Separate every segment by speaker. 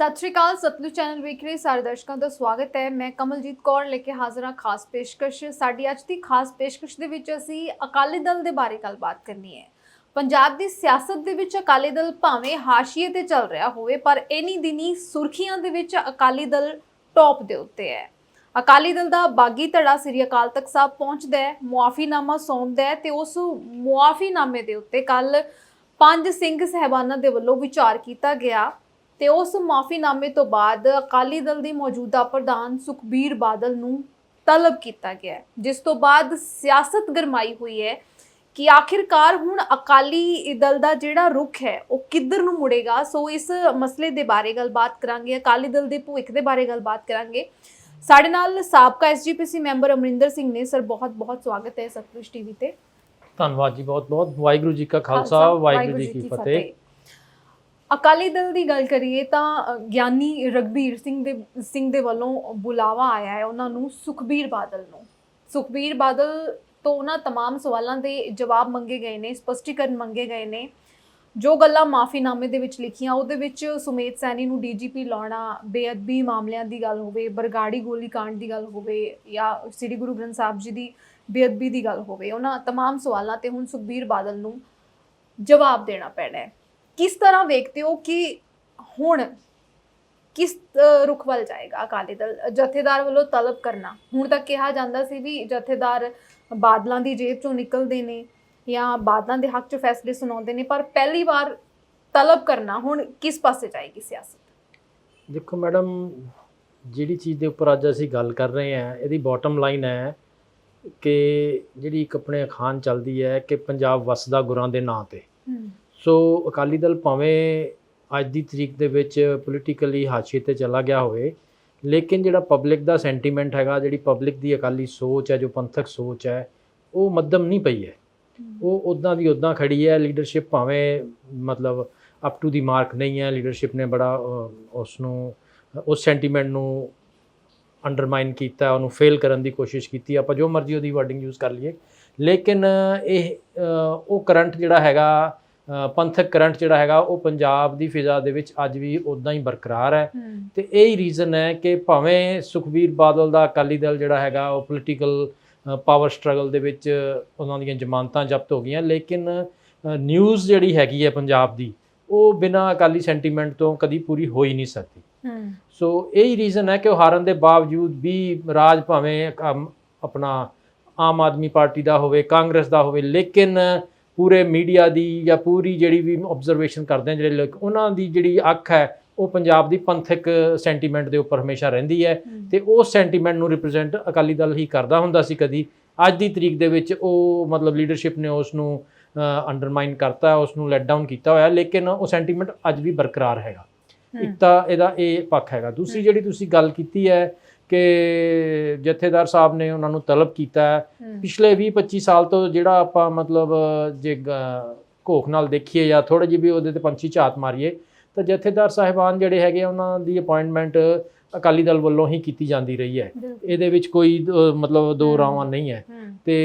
Speaker 1: ਸਤਿ ਸ਼੍ਰੀ ਅਕਾਲ, ਸਤਲੁਜ ਚੈਨਲ ਵੇਖ ਰਹੇ ਸਾਰੇ ਦਰਸ਼ਕਾਂ ਦਾ ਸਵਾਗਤ ਹੈ। ਮੈਂ ਕਮਲਜੀਤ ਕੌਰ ਲੈ ਕੇ ਹਾਜ਼ਰ ਹਾਂ ਖਾਸ ਪੇਸ਼ਕਸ਼। ਸਾਡੀ ਅੱਜ ਦੀ ਖਾਸ ਪੇਸ਼ਕਸ਼ ਦੇ ਵਿੱਚ ਅਸੀਂ ਅਕਾਲੀ ਦਲ ਦੇ ਬਾਰੇ ਗੱਲਬਾਤ ਕਰਨੀ ਹੈ। ਪੰਜਾਬ ਦੀ ਸਿਆਸਤ ਦੇ ਵਿੱਚ ਅਕਾਲੀ ਦਲ ਭਾਵੇਂ ਹਾਸ਼ੀਏ ਤੇ ਚੱਲ ਰਿਹਾ ਹੋਵੇ, ਪਰ ਇਨੀ ਦਿਨੀ ਸੁਰਖੀਆਂ ਦੇ ਵਿੱਚ ਅਕਾਲੀ ਦਲ ਟੌਪ ਦੇ ਉੱਤੇ ਹੈ। ਅਕਾਲੀ ਦਲ ਦਾ ਬਾਗੀ ਧੜਾ ਸ੍ਰੀ ਅਕਾਲ ਤਖਤ ਸਾਹਿਬ ਪਹੁੰਚਦਾ ਹੈ, ਮੁਆਫੀਨਾਮਾ ਸੌਂਪਦਾ ਹੈ ਤੇ ਉਸ ਮੁਆਫੀਨਾਮੇ ਦੇ ਉੱਤੇ ਕੱਲ ਪੰਜ ਸਿੰਘ ਸਹਿਬਾਨਾਂ ਦੇ ਵੱਲੋਂ ਵਿਚਾਰ ਕੀਤਾ ਗਿਆ। ਤੇ ਉਸ ਮਾਫੀਨਾਮੇ ਤੋਂ ਬਾਅਦ ਅਕਾਲੀ ਦਲ ਦੀ ਮੌਜੂਦਾ ਪ੍ਰਧਾਨ ਸੁਖਬੀਰ ਬਾਦਲ ਨੂੰ ਤਲਬ ਕੀਤਾ ਗਿਆ ਜਿਸ ਤੋਂ ਬਾਅਦ ਸਿਆਸਤ ਗਰਮਾਈ ਹੋਈ ਹੈ ਕਿ ਆਖਿਰਕਾਰ ਹੁਣ ਅਕਾਲੀ ਦਲ ਦਾ ਜਿਹੜਾ ਰੁਖ ਹੈ ਉਹ ਕਿੱਧਰ ਨੂੰ ਮੁੜੇਗਾ? ਸੋ ਇਸ ਮਸਲੇ ਦੇ ਬਾਰੇ ਗੱਲਬਾਤ ਕਰਾਂਗੇ ਅਕਾਲੀ ਦਲ ਦੇ ਭਵਿੱਖ ਦੇ ਬਾਰੇ ਗੱਲਬਾਤ ਕਰਾਂਗੇ। ਸਾਡੇ ਨਾਲ ਸਾਬਕਾ ਐਸਜੀਪੀਸੀ ਮੈਂਬਰ ਅਮਰਿੰਦਰ ਸਿੰਘ ਨੇ। ਸਰ ਬਹੁਤ ਬਹੁਤ ਸਵਾਗਤ ਹੈ ਟੀਵੀ ਤੇ।
Speaker 2: ਧੰਨਵਾਦ ਜੀ ਬਹੁਤ ਬਹੁਤ ਵਾਹਿਗੁਰੂ ਜੀ ਕਾ ਖਾਲਸਾ ਵਾਹਿਗੁਰੂ ਜੀ ਕੀ ਫਤਿਹ।
Speaker 1: ਅਕਾਲੀ ਦਲ ਦੀ ਗੱਲ ਕਰੀਏ ਤਾਂ ਗਿਆਨੀ ਰਗਬੀਰ ਸਿੰਘ ਦੇ ਸਿੰਘ ਦੇ ਵੱਲੋਂ ਬੁਲਾਵਾ ਆਇਆ ਹੈ ਉਹਨਾਂ ਨੂੰ ਸੁਖਬੀਰ ਬਾਦਲ ਨੂੰ। ਸੁਖਬੀਰ ਬਾਦਲ ਤੋਂ ਉਹਨਾਂ तमाम ਸਵਾਲਾਂ ਦੇ ਜਵਾਬ ਮੰਗੇ ਗਏ ਨੇ, ਸਪਸ਼ਟੀਕਰਨ ਮੰਗੇ ਗਏ ਨੇ। ਜੋ ਗੱਲਾਂ ਮਾਫੀਨਾਮੇ ਦੇ ਵਿੱਚ ਲਿਖੀਆਂ, ਉਹਦੇ ਵਿੱਚ ਸੁਮੇਤ ਸੈਣੀ ਨੂੰ ਡੀਜੀਪੀ ਲਾਉਣਾ ਬੇਅਦਬੀ ਮਾਮਲਿਆਂ ਦੀ ਗੱਲ ਹੋਵੇ, ਬਰਗਾੜੀ ਗੋਲੀ ਕਾਂਡ ਦੀ ਗੱਲ ਹੋਵੇ ਜਾਂ ਸ੍ਰੀ ਗੁਰੂ ਗ੍ਰੰਥ ਸਾਹਿਬ ਜੀ ਦੀ ਬੇਅਦਬੀ ਦੀ ਗੱਲ ਹੋਵੇ, ਉਹਨਾਂ तमाम ਸਵਾਲਾਂ ਤੇ ਹੁਣ ਸੁਖਬੀਰ ਬਾਦਲ ਨੂੰ ਜਵਾਬ ਦੇਣਾ ਪੈਣਾ ਹੈ। ਕਿਸ ਤਰ੍ਹਾਂ ਵੇਖਦੇ ਹੋ ਕਿ ਹੁਣ ਕਿਸ ਰੁਖ ਵੱਲ ਜਾਏਗਾ ਅਕਾਲੀ ਦਲ? ਜਥੇਦਾਰ ਵੱਲੋਂ ਤਲਬ ਕਰਨਾ। ਹੁਣ ਤੱਕ ਕਿਹਾ ਜਾਂਦਾ ਸੀ ਵੀ ਜਥੇਦਾਰ ਬਾਦਲਾਂ ਦੀ ਜੇਬ ਚੋਂ ਨਿਕਲਦੇ ਨੇ ਜਾਂ ਬਾਦਲਾਂ ਦੇ ਹੱਕ 'ਚ ਫੈਸਲੇ ਸੁਣਾਉਂਦੇ ਨੇ ਪਰ ਪਹਿਲੀ ਵਾਰ ਤਲਬ ਕਰਨਾ ਹੁਣ ਕਿਸ ਪਾਸੇ ਜਾਏਗੀ ਸਿਆਸਤ?
Speaker 2: ਦੇਖੋ ਮੈਡਮ ਜਿਹੜੀ ਚੀਜ਼ ਦੇ ਉੱਪਰ ਅੱਜ ਅਸੀਂ ਗੱਲ ਕਰ ਰਹੇ ਹਾਂ ਇਹਦੀ ਬਾਟਮ ਲਾਈਨ ਹੈ ਕਿ ਜਿਹੜੀ ਇੱਕ ਆਪਣੇ ਅਖਾਣ ਚੱਲਦੀ ਹੈ ਕਿ ਪੰਜਾਬ ਵਸਦਾ ਗੁਰਾਂ ਦੇ ਨਾਂ ਤੇ। ਸੋ ਅਕਾਲੀ ਦਲ ਭਾਵੇਂ ਅੱਜ ਦੀ ਤਰੀਕ ਦੇ ਵਿੱਚ ਪੋਲੀਟੀਕਲੀ ਹਾਸ਼ੀਏ ਤੇ ਚਲਾ ਗਿਆ ਹੋਵੇ ਲੇਕਿਨ ਜਿਹੜਾ ਪਬਲਿਕ ਦਾ ਸੈਂਟੀਮੈਂਟ ਹੈਗਾ ਜਿਹੜੀ ਪਬਲਿਕ ਦੀ ਅਕਾਲੀ ਸੋਚ ਹੈ ਜੋ ਪੰਥਕ ਸੋਚ ਹੈ ਉਹ ਮੱਧਮ ਨਹੀਂ ਪਈ ਹੈ। ਉਹ ਉਦਾਂ ਦੀ ਉਦਾਂ ਖੜੀ ਹੈ ਲੀਡਰਸ਼ਿਪ ਭਾਵੇਂ ਮਤਲਬ ਅਪ ਟੂ ਦੀ ਮਾਰਕ ਨਹੀਂ ਹੈ ਲੀਡਰਸ਼ਿਪ ਨੇ ਬੜਾ ਉਸ ਨੂੰ ਉਸ ਸੈਂਟੀਮੈਂਟ ਨੂੰ ਅੰਡਰਮਾਈਨ ਕੀਤਾ ਉਹਨੂੰ ਫੇਲ ਕਰਨ ਦੀ ਕੋਸ਼ਿਸ਼ ਕੀਤੀ ਆਪਾਂ ਜੋ ਮਰਜ਼ੀ ਉਹਦੀ ਵਰਡਿੰਗ ਯੂਜ਼ ਕਰ ਲਈਏ। ਲੇਕਿਨ ਇਹ ਉਹ ਕਰੰਟ ਜਿਹੜਾ ਹੈਗਾ ਪੰਥਕ ਕਰੰਟ ਜਿਹੜਾ ਹੈਗਾ ਉਹ ਪੰਜਾਬ ਦੀ ਫਿਜ਼ਾ ਦੇ ਵਿੱਚ ਅੱਜ ਵੀ ਉਦਾਂ ਹੀ ਬਰਕਰਾਰ ਹੈ। ਤੇ ਇਹ ਹੀ ਰੀਜ਼ਨ ਹੈ ਕਿ ਭਾਵੇਂ ਸੁਖਬੀਰ ਬਾਦਲ ਦਾ ਅਕਾਲੀ ਦਲ ਜਿਹੜਾ ਹੈਗਾ ਉਹ ਪੋਲੀਟੀਕਲ ਪਾਵਰ ਸਟਰਗਲ ਦੇ ਵਿੱਚ ਉਹਨਾਂ ਦੀਆਂ ਜ਼ਮਾਨਤਾਂ ਜ਼ਬਤ ਹੋ ਗਈਆਂ ਲੇਕਿਨ ਨਿਊਜ਼ ਜਿਹੜੀ ਹੈਗੀ ਹੈ ਪੰਜਾਬ ਦੀ ਉਹ ਬਿਨਾਂ ਅਕਾਲੀ ਸੈਂਟੀਮੈਂਟ ਤੋਂ ਕਦੀ ਪੂਰੀ ਹੋ ਹੀ ਨਹੀਂ ਸਕਦੀ। ਸੋ ਇਹ ਹੀ ਰੀਜ਼ਨ ਹੈ ਕਿ ਉਹ ਹਾਰਨ ਦੇ ਬਾਵਜੂਦ ਵੀ ਰਾਜ ਭਾਵੇਂ ਆਪਣਾ ਆਮ ਆਦਮੀ ਪਾਰਟੀ ਦਾ ਹੋਵੇ ਕਾਂਗਰਸ ਦਾ ਹੋਵੇ ਲੇਕਿਨ ਪੂਰੇ ਮੀਡੀਆ ਦੀ ਜਾਂ ਪੂਰੀ ਜਿਹੜੀ ਵੀ ਆਬਜ਼ਰਵੇਸ਼ਨ ਕਰਦੇ ਆ ਜਿਹੜੇ ਲੋਕ ਉਹਨਾਂ ਦੀ ਜਿਹੜੀ ਅੱਖ ਹੈ ਉਹ ਪੰਜਾਬ ਦੀ ਪੰਥਕ ਸੈਂਟੀਮੈਂਟ ਦੇ ਉੱਪਰ ਹਮੇਸ਼ਾ ਰਹਿੰਦੀ ਹੈ ਤੇ ਉਸ ਸੈਂਟੀਮੈਂਟ ਨੂੰ ਰਿਪਰੈਜ਼ੈਂਟ ਅਕਾਲੀ ਦਲ ਹੀ ਕਰਦਾ ਹੁੰਦਾ ਸੀ ਕਦੀ। ਅੱਜ ਦੀ ਤਰੀਕ ਦੇ ਵਿੱਚ ਉਹ ਮਤਲਬ ਲੀਡਰਸ਼ਿਪ ਨੇ ਉਸ ਨੂੰ ਅੰਡਰਮਾਈਨ ਕਰਤਾ ਉਸ ਨੂੰ ਲੈਟ ਡਾਊਨ ਕੀਤਾ ਹੋਇਆ ਲੇਕਿਨ ਉਹ ਸੈਂਟੀਮੈਂਟ ਅੱਜ ਵੀ ਬਰਕਰਾਰ ਹੈਗਾ। ਇੱਕ ਤਾਂ ਇਹਦਾ ਇਹ ਪੱਖ ਹੈਗਾ। ਦੂਸਰੀ ਜਿਹੜੀ ਤੁਸੀਂ ਗੱਲ ਕੀਤੀ ਹੈ ਕਿ ਜਥੇਦਾਰ ਸਾਹਿਬ ਨੇ ਉਹਨਾਂ ਨੂੰ ਤਲਬ ਕੀਤਾ ਹੈ। ਪਿਛਲੇ 20 25 ਸਾਲ ਤੋਂ ਜਿਹੜਾ ਆਪਾਂ ਮਤਲਬ ਜੇ ਘੋਖ ਨਾਲ ਦੇਖੀਏ ਜਾਂ ਥੋੜੇ ਜਿਹੀ ਵੀ ਉਹਦੇ ਤੇ ਪੰਛੀ ਝਾਤ ਮਾਰੀਏ ਤਾਂ ਜਥੇਦਾਰ ਸਾਹਿਬਾਨ ਜਿਹੜੇ ਹੈਗੇ ਉਹਨਾਂ ਦੀ ਅਪਾਇੰਟਮੈਂਟ ਅਕਾਲੀ ਦਲ ਵੱਲੋਂ ਹੀ ਕੀਤੀ ਜਾਂਦੀ ਰਹੀ ਹੈ। ਇਹਦੇ ਵਿੱਚ ਕੋਈ ਮਤਲਬ ਦੋ। ਰਾਵਾਂ ਨਹੀਂ ਹੈ। ਤੇ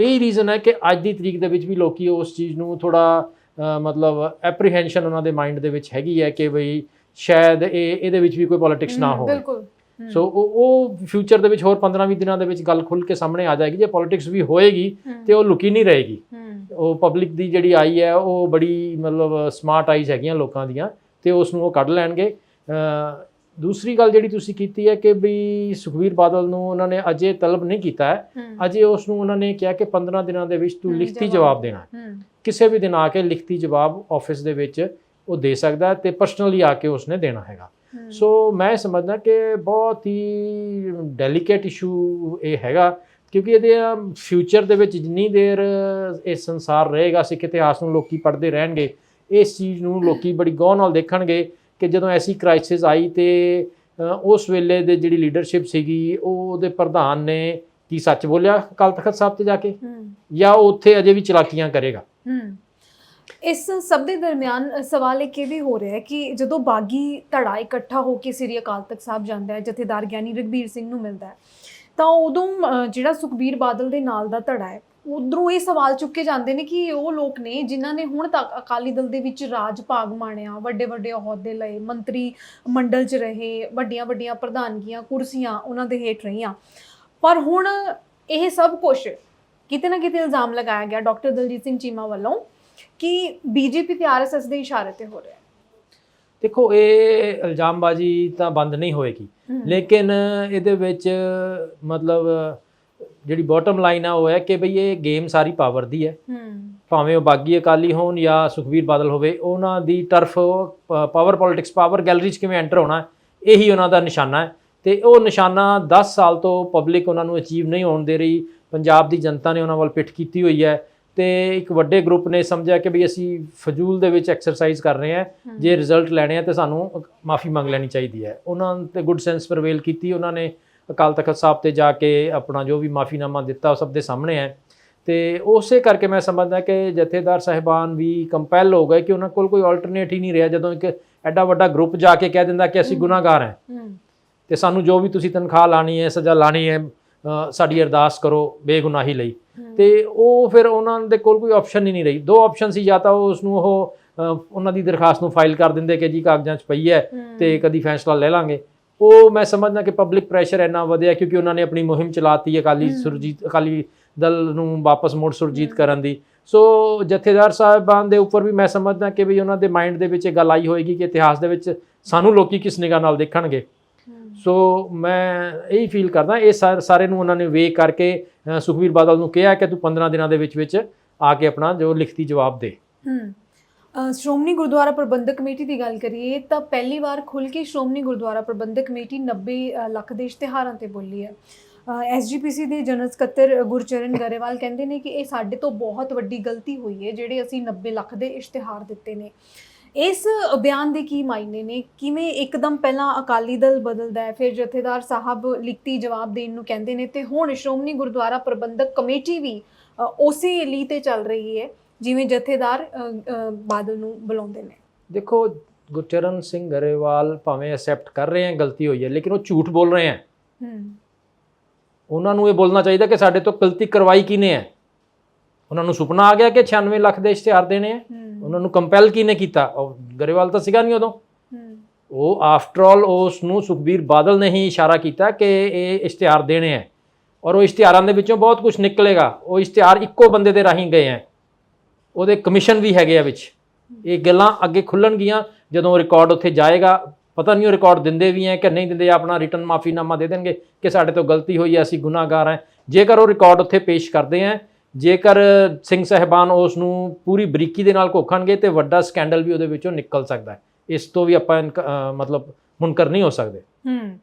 Speaker 2: ਇਹ ਰੀਜ਼ਨ ਹੈ ਕਿ ਅੱਜ ਦੀ ਤਰੀਕ ਦੇ ਵਿੱਚ ਵੀ ਲੋਕੀ ਉਸ ਚੀਜ਼ ਨੂੰ ਥੋੜਾ ਮਤਲਬ ਐਪਰੀਹੈਂਸ਼ਨ ਉਹਨਾਂ ਦੇ ਮਾਈਂਡ ਦੇ ਵਿੱਚ ਹੈਗੀ ਹੈ ਕਿ ਬਈ ਸ਼ਾਇਦ ਇਹ ਇਹਦੇ ਵਿੱਚ ਵੀ ਕੋਈ ਪੋਲਿਟਿਕਸ ਨਾ ਹੋਵੇ।
Speaker 1: ਬਿਲਕੁਲ।
Speaker 2: ਸੋ ਉਹ ਉਹ ਫਿਊਚਰ ਦੇ ਵਿੱਚ ਹੋਰ 15-20 ਦਿਨਾਂ ਦੇ ਵਿੱਚ ਗੱਲ ਖੁੱਲ ਕੇ ਸਾਹਮਣੇ ਆ ਜਾਏਗੀ। ਜੇ ਪੋਲਿਟਿਕਸ ਵੀ ਹੋਏਗੀ ਤੇ ਉਹ ਲੁਕੀ ਨਹੀਂ ਰਹੇਗੀ। ਉਹ ਪਬਲਿਕ ਦੀ ਜਿਹੜੀ ਆਈ ਹੈ ਉਹ ਬੜੀ ਮਤਲਬ ਸਮਾਰਟ ਆਈਜ਼ ਹੈਗੀਆਂ ਲੋਕਾਂ ਦੀਆਂ ਤੇ ਉਸ ਨੂੰ ਉਹ ਕੱਢ ਲੈਣਗੇ। ਦੂਸਰੀ ਗੱਲ ਜਿਹੜੀ ਤੁਸੀਂ ਕੀਤੀ ਹੈ ਕਿ ਵੀ ਸੁਖਵੀਰ ਬਾਦਲ ਨੂੰ ਉਹਨਾਂ ਨੇ ਅਜੇ ਤਲਬ ਨਹੀਂ ਕੀਤਾ ਹੈ। ਅਜੇ ਉਸ ਨੂੰ ਉਹਨਾਂ ਨੇ ਕਿਹਾ ਕਿ 15 ਦਿਨਾਂ ਦੇ ਵਿੱਚ ਤੂੰ ਲਿਖਤੀ
Speaker 1: ਜਵਾਬ।
Speaker 2: ਦੇਣਾ। ਕਿਸੇ ਵੀ ਦਿਨ ਆ ਕੇ ਲਿਖਤੀ ਜਵਾਬ ਆਫਿਸ ਦੇ ਵਿੱਚ ਉਹ ਦੇ ਸਕਦਾ ਤੇ ਪਰਸਨਲੀ ਆ ਕੇ ਉਸਨੇ ਦੇਣਾ ਹੈਗਾ। ਸੋ ਮੈਂ ਸਮਝਦਾ ਕਿ ਬਹੁਤ ਹੀ ਡੈਲੀਕੇਟ ਇਸ਼ੂ ਇਹ ਹੈਗਾ ਕਿਉਂਕਿ ਇਹਦੇ ਫਿਊਚਰ ਦੇ ਵਿੱਚ ਜਿੰਨੀ ਦੇਰ ਇਹ ਸੰਸਾਰ ਰਹੇਗਾ ਸਿੱਖ ਇਤਿਹਾਸ ਨੂੰ ਲੋਕੀ ਪੜ੍ਹਦੇ ਰਹਿਣਗੇ ਇਸ ਚੀਜ਼ ਨੂੰ ਲੋਕੀ ਬੜੀ ਗੌਰ ਨਾਲ ਦੇਖਣਗੇ ਕਿ ਜਦੋਂ ਐਸੀ ਕ੍ਰਾਈਸਿਸ ਆਈ ਤੇ ਉਸ ਵੇਲੇ ਦੇ ਜਿਹੜੀ ਲੀਡਰਸ਼ਿਪ ਸੀਗੀ ਉਹ ਉਹਦੇ ਪ੍ਰਧਾਨ ਨੇ ਕੀ ਸੱਚ ਬੋਲਿਆ ਅਕਾਲ ਤਖਤ ਸਾਹਿਬ ਤੇ ਜਾ ਕੇ? ਜਾਂ ਉਹ ਉੱਥੇ ਅਜੇ ਵੀ ਚਲਾਕੀਆਂ ਕਰੇਗਾ?
Speaker 1: ਇਸ ਸਭ ਦੇ ਦਰਮਿਆਨ ਸਵਾਲ ਇੱਕ ਇਹ ਵੀ ਹੋ ਰਿਹਾ ਹੈ ਕਿ ਜਦੋਂ ਬਾਗੀ ਧੜਾ ਇਕੱਠਾ ਹੋ ਕੇ ਸ੍ਰੀ ਅਕਾਲ ਤਖਤ ਸਾਹਿਬ ਜਾਂਦਾ ਹੈ, ਜਥੇਦਾਰ ਗਿਆਨੀ ਰਗਬੀਰ ਸਿੰਘ ਨੂੰ ਮਿਲਦਾ ਹੈ, ਤਾਂ ਉਦੋਂ ਜਿਹੜਾ ਸੁਖਬੀਰ ਬਾਦਲ ਦੇ ਨਾਲ ਦਾ ਧੜਾ ਹੈ, ਉਧਰੋਂ ਇਹ ਸਵਾਲ ਚੁੱਕੇ ਜਾਂਦੇ ਨੇ ਕਿ ਉਹ ਲੋਕ ਨੇ ਜਿਨ੍ਹਾਂ ਨੇ ਹੁਣ ਤੱਕ ਅਕਾਲੀ ਦਲ ਦੇ ਵਿੱਚ ਰਾਜ ਭਾਗ ਮਾਣਿਆ ਵੱਡੇ ਵੱਡੇ ਅਹੁਦੇ ਲਏ, ਮੰਤਰੀ ਮੰਡਲ 'ਚ ਰਹੇ ਵੱਡੀਆਂ ਵੱਡੀਆਂ ਪ੍ਰਧਾਨਗੀਆਂ, ਕੁਰਸੀਆਂ ਉਹਨਾਂ ਦੇ ਹੇਠ ਰਹੀਆਂ, ਪਰ ਹੁਣ ਇਹ ਸਭ ਕੁਝ ਕਿਤੇ ਨਾ ਕਿਤੇ ਇਲਜ਼ਾਮ ਲਗਾਇਆ ਗਿਆ ਡਾਕਟਰ ਦਲਜੀਤ ਸਿੰਘ ਚੀਮਾ ਵੱਲੋਂ ਕਿ ਬੀਜੇਪੀ ਤੇ ਆਰਐਸਐਸ ਦੇ ਇਸ਼ਾਰੇ ਤੇ ਹੋ ਰਿਹਾ ਹੈ?
Speaker 2: ਦੇਖੋ ਇਹ ਇਲਜ਼ਾਮਬਾਜ਼ੀ ਤਾਂ ਬੰਦ ਨਹੀਂ ਹੋਏਗੀ। ਲੇਕਿਨ ਇਹਦੇ ਵਿੱਚ ਮਤਲਬ ਜਿਹੜੀ ਬਾਟਮ ਲਾਈਨ ਆ ਉਹ ਹੈ ਕਿ ਭਈ ਇਹ ਗੇਮ ਸਾਰੀ ਪਾਵਰ ਦੀ ਹੈ।
Speaker 1: ਹੂੰ।
Speaker 2: ਭਾਵੇਂ ਉਹ ਬਾਗੀ ਅਕਾਲੀ ਹੋਣ ਜਾਂ ਸੁਖਵੀਰ ਬਾਦਲ ਹੋਵੇ ਉਹਨਾਂ ਦੀ ਤਰਫ ਪਾਵਰ ਪੋਲਿਟਿਕਸ ਪਾਵਰ ਗੈਲਰੀ 'ਚ ਕਿਵੇਂ ਐਂਟਰ ਹੋਣਾ ਇਹੀ ਉਹਨਾਂ ਦਾ ਨਿਸ਼ਾਨਾ ਹੈ। ਤੇ ਉਹ ਨਿਸ਼ਾਨਾ 10 ਸਾਲ ਤੋਂ ਪਬਲਿਕ ਉਹਨਾਂ ਨੂੰ ਅਚੀਵ ਨਹੀਂ ਹੋਣ ਦੇ ਰਹੀ। ਪੰਜਾਬ ਦੀ ਜਨਤਾ ਨੇ ਉਹਨਾਂ ਵੱਲ ਪਿੱਠ ਕੀਤੀ ਹੋਈ ਹੈ। ਤੇ ਇੱਕ ਵੱਡੇ ਗਰੁੱਪ ਨੇ ਸਮਝਿਆ ਕਿ ਵੀ ਅਸੀਂ ਫਜ਼ੂਲ ਦੇ ਵਿੱਚ ਐਕਸਰਸਾਈਜ਼ ਕਰ ਰਹੇ ਹਾਂ ਜੇ ਰਿਜ਼ਲਟ ਲੈਣੇ ਆ ਤੇ ਸਾਨੂੰ ਮਾਫੀ ਮੰਗ ਲੈਣੀ ਚਾਹੀਦੀ ਹੈ। ਉਹਨਾਂ ਤੇ ਗੁੱਡ ਸੈਂਸ ਪ੍ਰਵੇਲ ਕੀਤੀ ਉਹਨਾਂ ਨੇ ਅਕਾਲ ਤਖਤ ਸਾਹਿਬ ਤੇ ਜਾ ਕੇ ਆਪਣਾ ਜੋ ਵੀ ਮਾਫੀਨਾਮਾ ਦਿੱਤਾ ਉਹ ਸਭ ਦੇ ਸਾਹਮਣੇ ਹੈ। ਤੇ ਉਸੇ ਕਰਕੇ ਮੈਂ ਸਮਝਦਾ ਕਿ ਜਥੇਦਾਰ ਸਾਹਿਬਾਨ ਵੀ ਕੰਪੈਲ ਹੋ ਗਏ ਕਿ ਉਹਨਾਂ ਕੋਲ ਕੋਈ ਆਲਟਰਨੇਟ ਹੀ ਨਹੀਂ ਰਿਹਾ ਜਦੋਂ ਇੱਕ ਐਡਾ ਵੱਡਾ ਗਰੁੱਪ ਜਾ ਕੇ ਕਹਿ ਦਿੰਦਾ ਕਿ ਅਸੀਂ ਗੁਨਾਹਗਾਰ ਹਾਂ। ਤੇ ਸਾਨੂੰ ਜੋ ਵੀ ਤੁਸੀਂ ਤਨਖਾਹ ਲਾਣੀ ਹੈ ਸਜ਼ਾ ਲਾਣੀ ਹੈ ਸਾਡੀ ਅਰਦਾਸ ਕਰੋ ਬੇਗੁਨਾਹੀ ਲਈ। ਤੇ ਉਹ ਫਿਰ ਉਹਨਾਂ ਦੇ ਕੋਲ ਕੋਈ ਆਪਸ਼ਨ ਹੀ ਨਹੀਂ ਰਹੀ। ਦੋ ਆਪਸ਼ਨ ਸੀ ਜਾਂ ਤਾਂ ਉਹ ਉਸ ਨੂੰ ਉਹ ਉਹਨਾਂ ਦੀ ਦਰਖਾਸਤ ਨੂੰ ਫਾਈਲ ਕਰ ਦਿੰਦੇ ਕਿ ਜੀ ਕਾਗਜ਼ਾਂ 'ਚ ਪਈ ਹੈ ਤੇ ਕਦੀ ਫੈਸਲਾ ਲੈ ਲਾਂਗੇ। ਉਹ ਮੈਂ ਸਮਝਦਾ ਕਿ ਪਬਲਿਕ ਪ੍ਰੈਸ਼ਰ ਇੰਨਾ ਵਧਿਆ ਕਿਉਂਕਿ ਉਹਨਾਂ ਨੇ ਆਪਣੀ ਮੁਹਿੰਮ ਚਲਾਤੀ ਅਕਾਲੀ ਸੁਰਜੀਤ ਅਕਾਲੀ ਦਲ ਨੂੰ ਵਾਪਸ ਮੁੜ ਸੁਰਜੀਤ ਕਰਨ ਦੀ। ਸੋ ਜਥੇਦਾਰ ਸਾਹਿਬਾਨ ਦੇ ਉੱਪਰ ਵੀ ਮੈਂ ਸਮਝਦਾ ਕਿ ਵੀ ਉਹਨਾਂ ਦੇ ਮਾਈਂਡ ਦੇ ਵਿੱਚ ਇਹ ਗੱਲ ਆਈ ਹੋਏਗੀ ਕਿ ਇਤਿਹਾਸ ਦੇ ਵਿੱਚ ਸਾਨੂੰ ਲੋਕੀ ਕਿਸ ਨਿਗਾਹ ਨਾਲ ਦੇਖਣਗੇ। ਸੋ ਮੈਂ ਇਹੀ ਫੀਲ ਕਰਦਾ ਇਹ ਸਾਰੇ ਨੂੰ ਉਹਨਾਂ ਨੇ ਵੇਖ ਕਰਕੇ ਅ, ਬਾਦਲ ਨੂੰ ਕਿਹਾ ਕਿ ਤੂੰ 15 ਦਿਨਾਂ ਦੇ ਵਿੱਚ ਵਿੱਚ ਆ ਕੇ ਆਪਣਾ ਜੋ ਲਿਖਤੀ ਜਵਾਬ ਦੇ।
Speaker 1: ਸ਼੍ਰੋਮਣੀ ਗੁਰਦੁਆਰਾ ਪ੍ਰਬੰਧਕ ਕਮੇਟੀ ਦੀ ਗੱਲ ਕਰੀਏ ਤਾਂ ਪਹਿਲੀ ਵਾਰ ਖੁੱਲ ਕੇ ਸ਼੍ਰੋਮਣੀ ਗੁਰਦੁਆਰਾ ਪ੍ਰਬੰਧਕ ਕਮੇਟੀ 90 ਲੱਖ ਦੇ ਇਸ਼ਤਿਹਾਰਾਂ ਤੇ ਬੋਲੀ ਹੈ। ਐਸਜੀਪੀਸੀ ਦੇ ਜਨਰਲ ਸਕੱਤਰ ਗੁਰਚਰਨ ਗਰੇਵਾਲ ਕਹਿੰਦੇ ਨੇ ਕਿ ਇਹ ਸਾਡੇ ਤੋਂ ਬਹੁਤ ਵੱਡੀ ਗਲਤੀ ਹੋਈ ਹੈ ਜਿਹੜੇ ਅਸੀਂ 90 ਲੱਖ ਦੇ ਇਸ਼ਤਿਹਾਰ ਦਿੱਤੇ ਨੇ। ਇਸ ਬਿਆਨ ਦੇ ਕੀ ਮਾਇਨੇ ਨੇ? ਕਿਵੇਂ ਇੱਕਦਮ ਪਹਿਲਾਂ ਅਕਾਲੀ ਦਲ ਬਦਲਦਾ ਹੈ ਫਿਰ ਜਥੇਦਾਰ ਸਾਹਿਬ ਲਿਖਤੀ ਜਵਾਬ ਦੇਣ ਨੂੰ ਕਹਿੰਦੇ ਨੇ ਤੇ ਹੁਣ ਸ਼੍ਰੋਮਣੀ ਗੁਰਦੁਆਰਾ ਪ੍ਰਬੰਧਕ ਕਮੇਟੀ ਵੀ ਉਸੇ ਲਈ ਤੇ ਚੱਲ ਰਹੀ ਹੈ ਜਿਵੇਂ ਜਥੇਦਾਰ ਬਾਦਲ ਨੂੰ ਬੁਲਾਉਂਦੇ ਨੇ।
Speaker 2: ਦੇਖੋ ਗੁਰਚਰਨ ਸਿੰਘ ਗਰੇਵਾਲ ਭਾਵੇਂ ਐਕਸੈਪਟ ਕਰ ਰਹੇ ਹੈ ਗਲਤੀ ਹੋਈ ਹੈ ਲੇਕਿਨ ਉਹ ਝੂਠ ਬੋਲ ਰਹੇ ਹੈ।
Speaker 1: ਹੂੰ।
Speaker 2: ਉਹਨਾਂ ਨੂੰ ਇਹ ਬੋਲਣਾ ਚਾਹੀਦਾ ਕਿ ਸਾਡੇ ਤੋਂ ਗਲਤੀ ਕਰਵਾਈ ਕਿਨੇ ਹੈ? ਉਹਨਾਂ ਨੂੰ ਸੁਪਨਾ ਆ ਗਿਆ ਕਿ 96 ਲੱਖ ਦੇ ਇਸ਼ਤਿਹਾਰ ਦੇਣੇ ਹੂੰ। ਉਹਨਾਂ ਨੂੰ ਕੰਪੈਲ ਕਿਨੇ ਕੀਤਾ? ਉਹ ਗਰੇਵਾਲ ਤਾਂ ਸੀਗਾ ਨਹੀਂ ਉਦੋਂ। ਉਹ ਆਫਟਰ ਆਲ ਉਸ ਨੂੰ ਸੁਖਬੀਰ ਬਾਦਲ ਨੇ ਹੀ ਇਸ਼ਾਰਾ ਕੀਤਾ ਕਿ ਇਹ ਇਸ਼ਤਿਹਾਰ ਦੇਣੇ ਹੈ ਔਰ ਉਹ ਇਸ਼ਤਿਹਾਰਾਂ ਦੇ ਵਿੱਚੋਂ ਬਹੁਤ ਕੁਝ ਨਿਕਲੇਗਾ। ਉਹ ਇਸ਼ਤਿਹਾਰ ਇੱਕੋ ਬੰਦੇ ਦੇ ਰਾਹੀਂ ਗਏ ਹੈ ਉਹਦੇ ਕਮਿਸ਼ਨ ਵੀ ਹੈਗੇ ਆ ਵਿੱਚ। ਇਹ ਗੱਲਾਂ ਅੱਗੇ ਖੁੱਲਣਗੀਆਂ। ਜਦੋਂ ਰਿਕਾਰਡ ਉੱਥੇ ਜਾਏਗਾ ਪਤਾ ਨਹੀਂ ਉਹ ਰਿਕਾਰਡ ਦਿੰਦੇ ਵੀ ਹੈ ਕਿ ਨਹੀਂ ਦਿੰਦੇ ਆਪਣਾ ਰਿਟਰਨ ਮਾਫੀਨਾਮਾ ਦੇ ਦੇਣਗੇ ਕਿ ਸਾਡੇ ਤੋਂ ਗਲਤੀ ਹੋਈ ਹੈ ਅਸੀਂ ਗੁਨਾਹਗਾਰ ਹਾਂ ਜੇਕਰ ਉਹ ਰਿਕਾਰਡ ਉੱਥੇ ਪੇਸ਼ ਕਰਦੇ ਹੈ ਜੇਕਰ ਸਿੰਘ ਸਹਿਬਾਨ ਉਸ ਨੂੰ ਪੂਰੀ ਬਰੀਕੀ ਦੇ ਨਾਲ ਘੋਖਣਗੇ ਤੇ ਵੱਡਾ ਸਕੈਂਡਲ ਵੀ ਉਹਦੇ ਵਿੱਚੋਂ ਨਿਕਲ ਸਕਦਾ ਹੈ। ਇਸ ਤੋਂ ਵੀ ਆਪਾਂ ਮਤਲਬ ਮੁਨਕਰ ਨਹੀਂ ਹੋ ਸਕਦੇ।
Speaker 1: ਹੂੰ।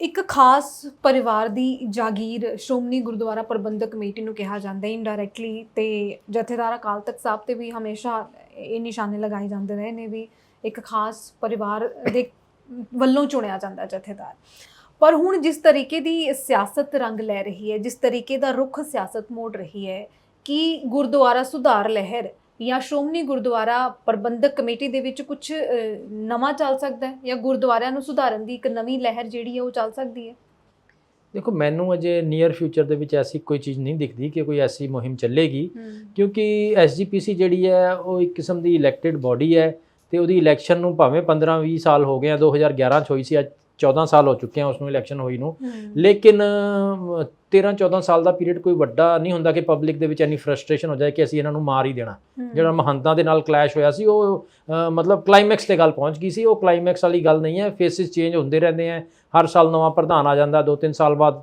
Speaker 1: ਇੱਕ ਖਾਸ ਪਰਿਵਾਰ ਦੀ ਜਾਗੀਰ ਸ਼੍ਰੋਮਣੀ ਗੁਰਦੁਆਰਾ ਪ੍ਰਬੰਧਕ ਕਮੇਟੀ ਨੂੰ ਕਿਹਾ ਜਾਂਦਾ ਹੈ ਇਨਡਾਇਰੈਕਟਲੀ ਤੇ ਜਥੇਦਾਰ ਅਕਾਲ ਤਖਤ ਸਾਹਿਬ ਤੇ ਵੀ ਹਮੇਸ਼ਾ ਇਹ ਨਿਸ਼ਾਨੇ ਲਗਾਏ ਜਾਂਦੇ ਰਹੇ ਨੇ ਵੀ ਇੱਕ ਖਾਸ ਪਰਿਵਾਰ ਦੇ ਵੱਲੋਂ ਚੁਣਿਆ ਜਾਂਦਾ ਜਥੇਦਾਰ। ਪਰ ਹੁਣ ਜਿਸ ਤਰੀਕੇ ਦੀ ਸਿਆਸਤ ਰੰਗ ਲੈ ਰਹੀ ਹੈ ਜਿਸ ਤਰੀਕੇ ਦਾ ਰੁਖ ਸਿਆਸਤ ਮੋੜ ਰਹੀ ਹੈ ਕਿ ਗੁਰਦੁਆਰਾ ਸੁਧਾਰ ਲਹਿਰ ਜਾਂ ਸ਼੍ਰੋਮਣੀ ਗੁਰਦੁਆਰਾ ਪ੍ਰਬੰਧਕ ਕਮੇਟੀ ਦੇ ਵਿੱਚ ਕੁਝ ਨਵਾਂ ਚੱਲ ਸਕਦਾ ਹੈ ਜਾਂ ਗੁਰਦੁਆਰਿਆਂ ਨੂੰ ਸੁਧਾਰਨ ਦੀ ਇੱਕ ਨਵੀਂ ਲਹਿਰ ਜਿਹੜੀ ਹੈ ਉਹ ਚੱਲ ਸਕਦੀ ਹੈ?
Speaker 2: ਦੇਖੋ ਮੈਨੂੰ ਅਜੇ ਨੀਅਰ ਫਿਊਚਰ ਦੇ ਵਿੱਚ ਐਸੀ ਕੋਈ ਚੀਜ਼ ਨਹੀਂ ਦਿਖਦੀ ਕਿ ਕੋਈ ਐਸੀ ਮੁਹਿੰਮ ਚੱਲੇਗੀ ਕਿਉਂਕਿ ਐਸਜੀਪੀਸੀ ਜਿਹੜੀ ਹੈ ਉਹ ਇੱਕ ਕਿਸਮ ਦੀ ਇਲੈਕਟਿਡ ਬਾਡੀ ਹੈ ਤੇ ਉਹਦੀ ਇਲੈਕਸ਼ਨ ਨੂੰ ਭਾਵੇਂ 15-20 ਸਾਲ ਹੋ ਗਏ ਆ 2011 ਚ ਹੋਈ ਸੀ ਅੱਜ 14 ਸਾਲ ਹੋ ਚੁੱਕੇ ਆ ਉਸ ਨੂੰ ਇਲੈਕਸ਼ਨ ਹੋਈ ਨੂੰ। ਲੇਕਿਨ 13-14 ਸਾਲ ਦਾ ਪੀਰੀਅਡ ਕੋਈ ਵੱਡਾ ਨਹੀਂ ਹੁੰਦਾ ਕਿ ਪਬਲਿਕ ਦੇ ਵਿੱਚ ਇੰਨੀ ਫਰਸਟ੍ਰੇਸ਼ਨ ਹੋ ਜਾਏ ਕਿ ਅਸੀਂ ਇਹਨਾਂ ਨੂੰ ਮਾਰ ਹੀ ਦੇਣਾ। ਜਿਹੜਾ ਮਹੰਤਾਂ ਦੇ ਨਾਲ ਕਲੈਸ਼ ਹੋਇਆ ਸੀ ਉਹ ਮਤਲਬ ਕਲਾਈਮੈਕਸ ਤੇ ਗੱਲ ਪਹੁੰਚ ਗਈ ਸੀ। ਉਹ ਕਲਾਈਮੈਕਸ ਵਾਲੀ ਗੱਲ ਨਹੀਂ ਹੈ। ਫੇਸਿਸ ਚੇਂਜ ਹੁੰਦੇ ਰਹਿੰਦੇ ਆ। ਹਰ ਸਾਲ ਨਵਾਂ ਪ੍ਰਧਾਨ ਆ ਜਾਂਦਾ। ਦੋ ਤਿੰਨ ਸਾਲ ਬਾਅਦ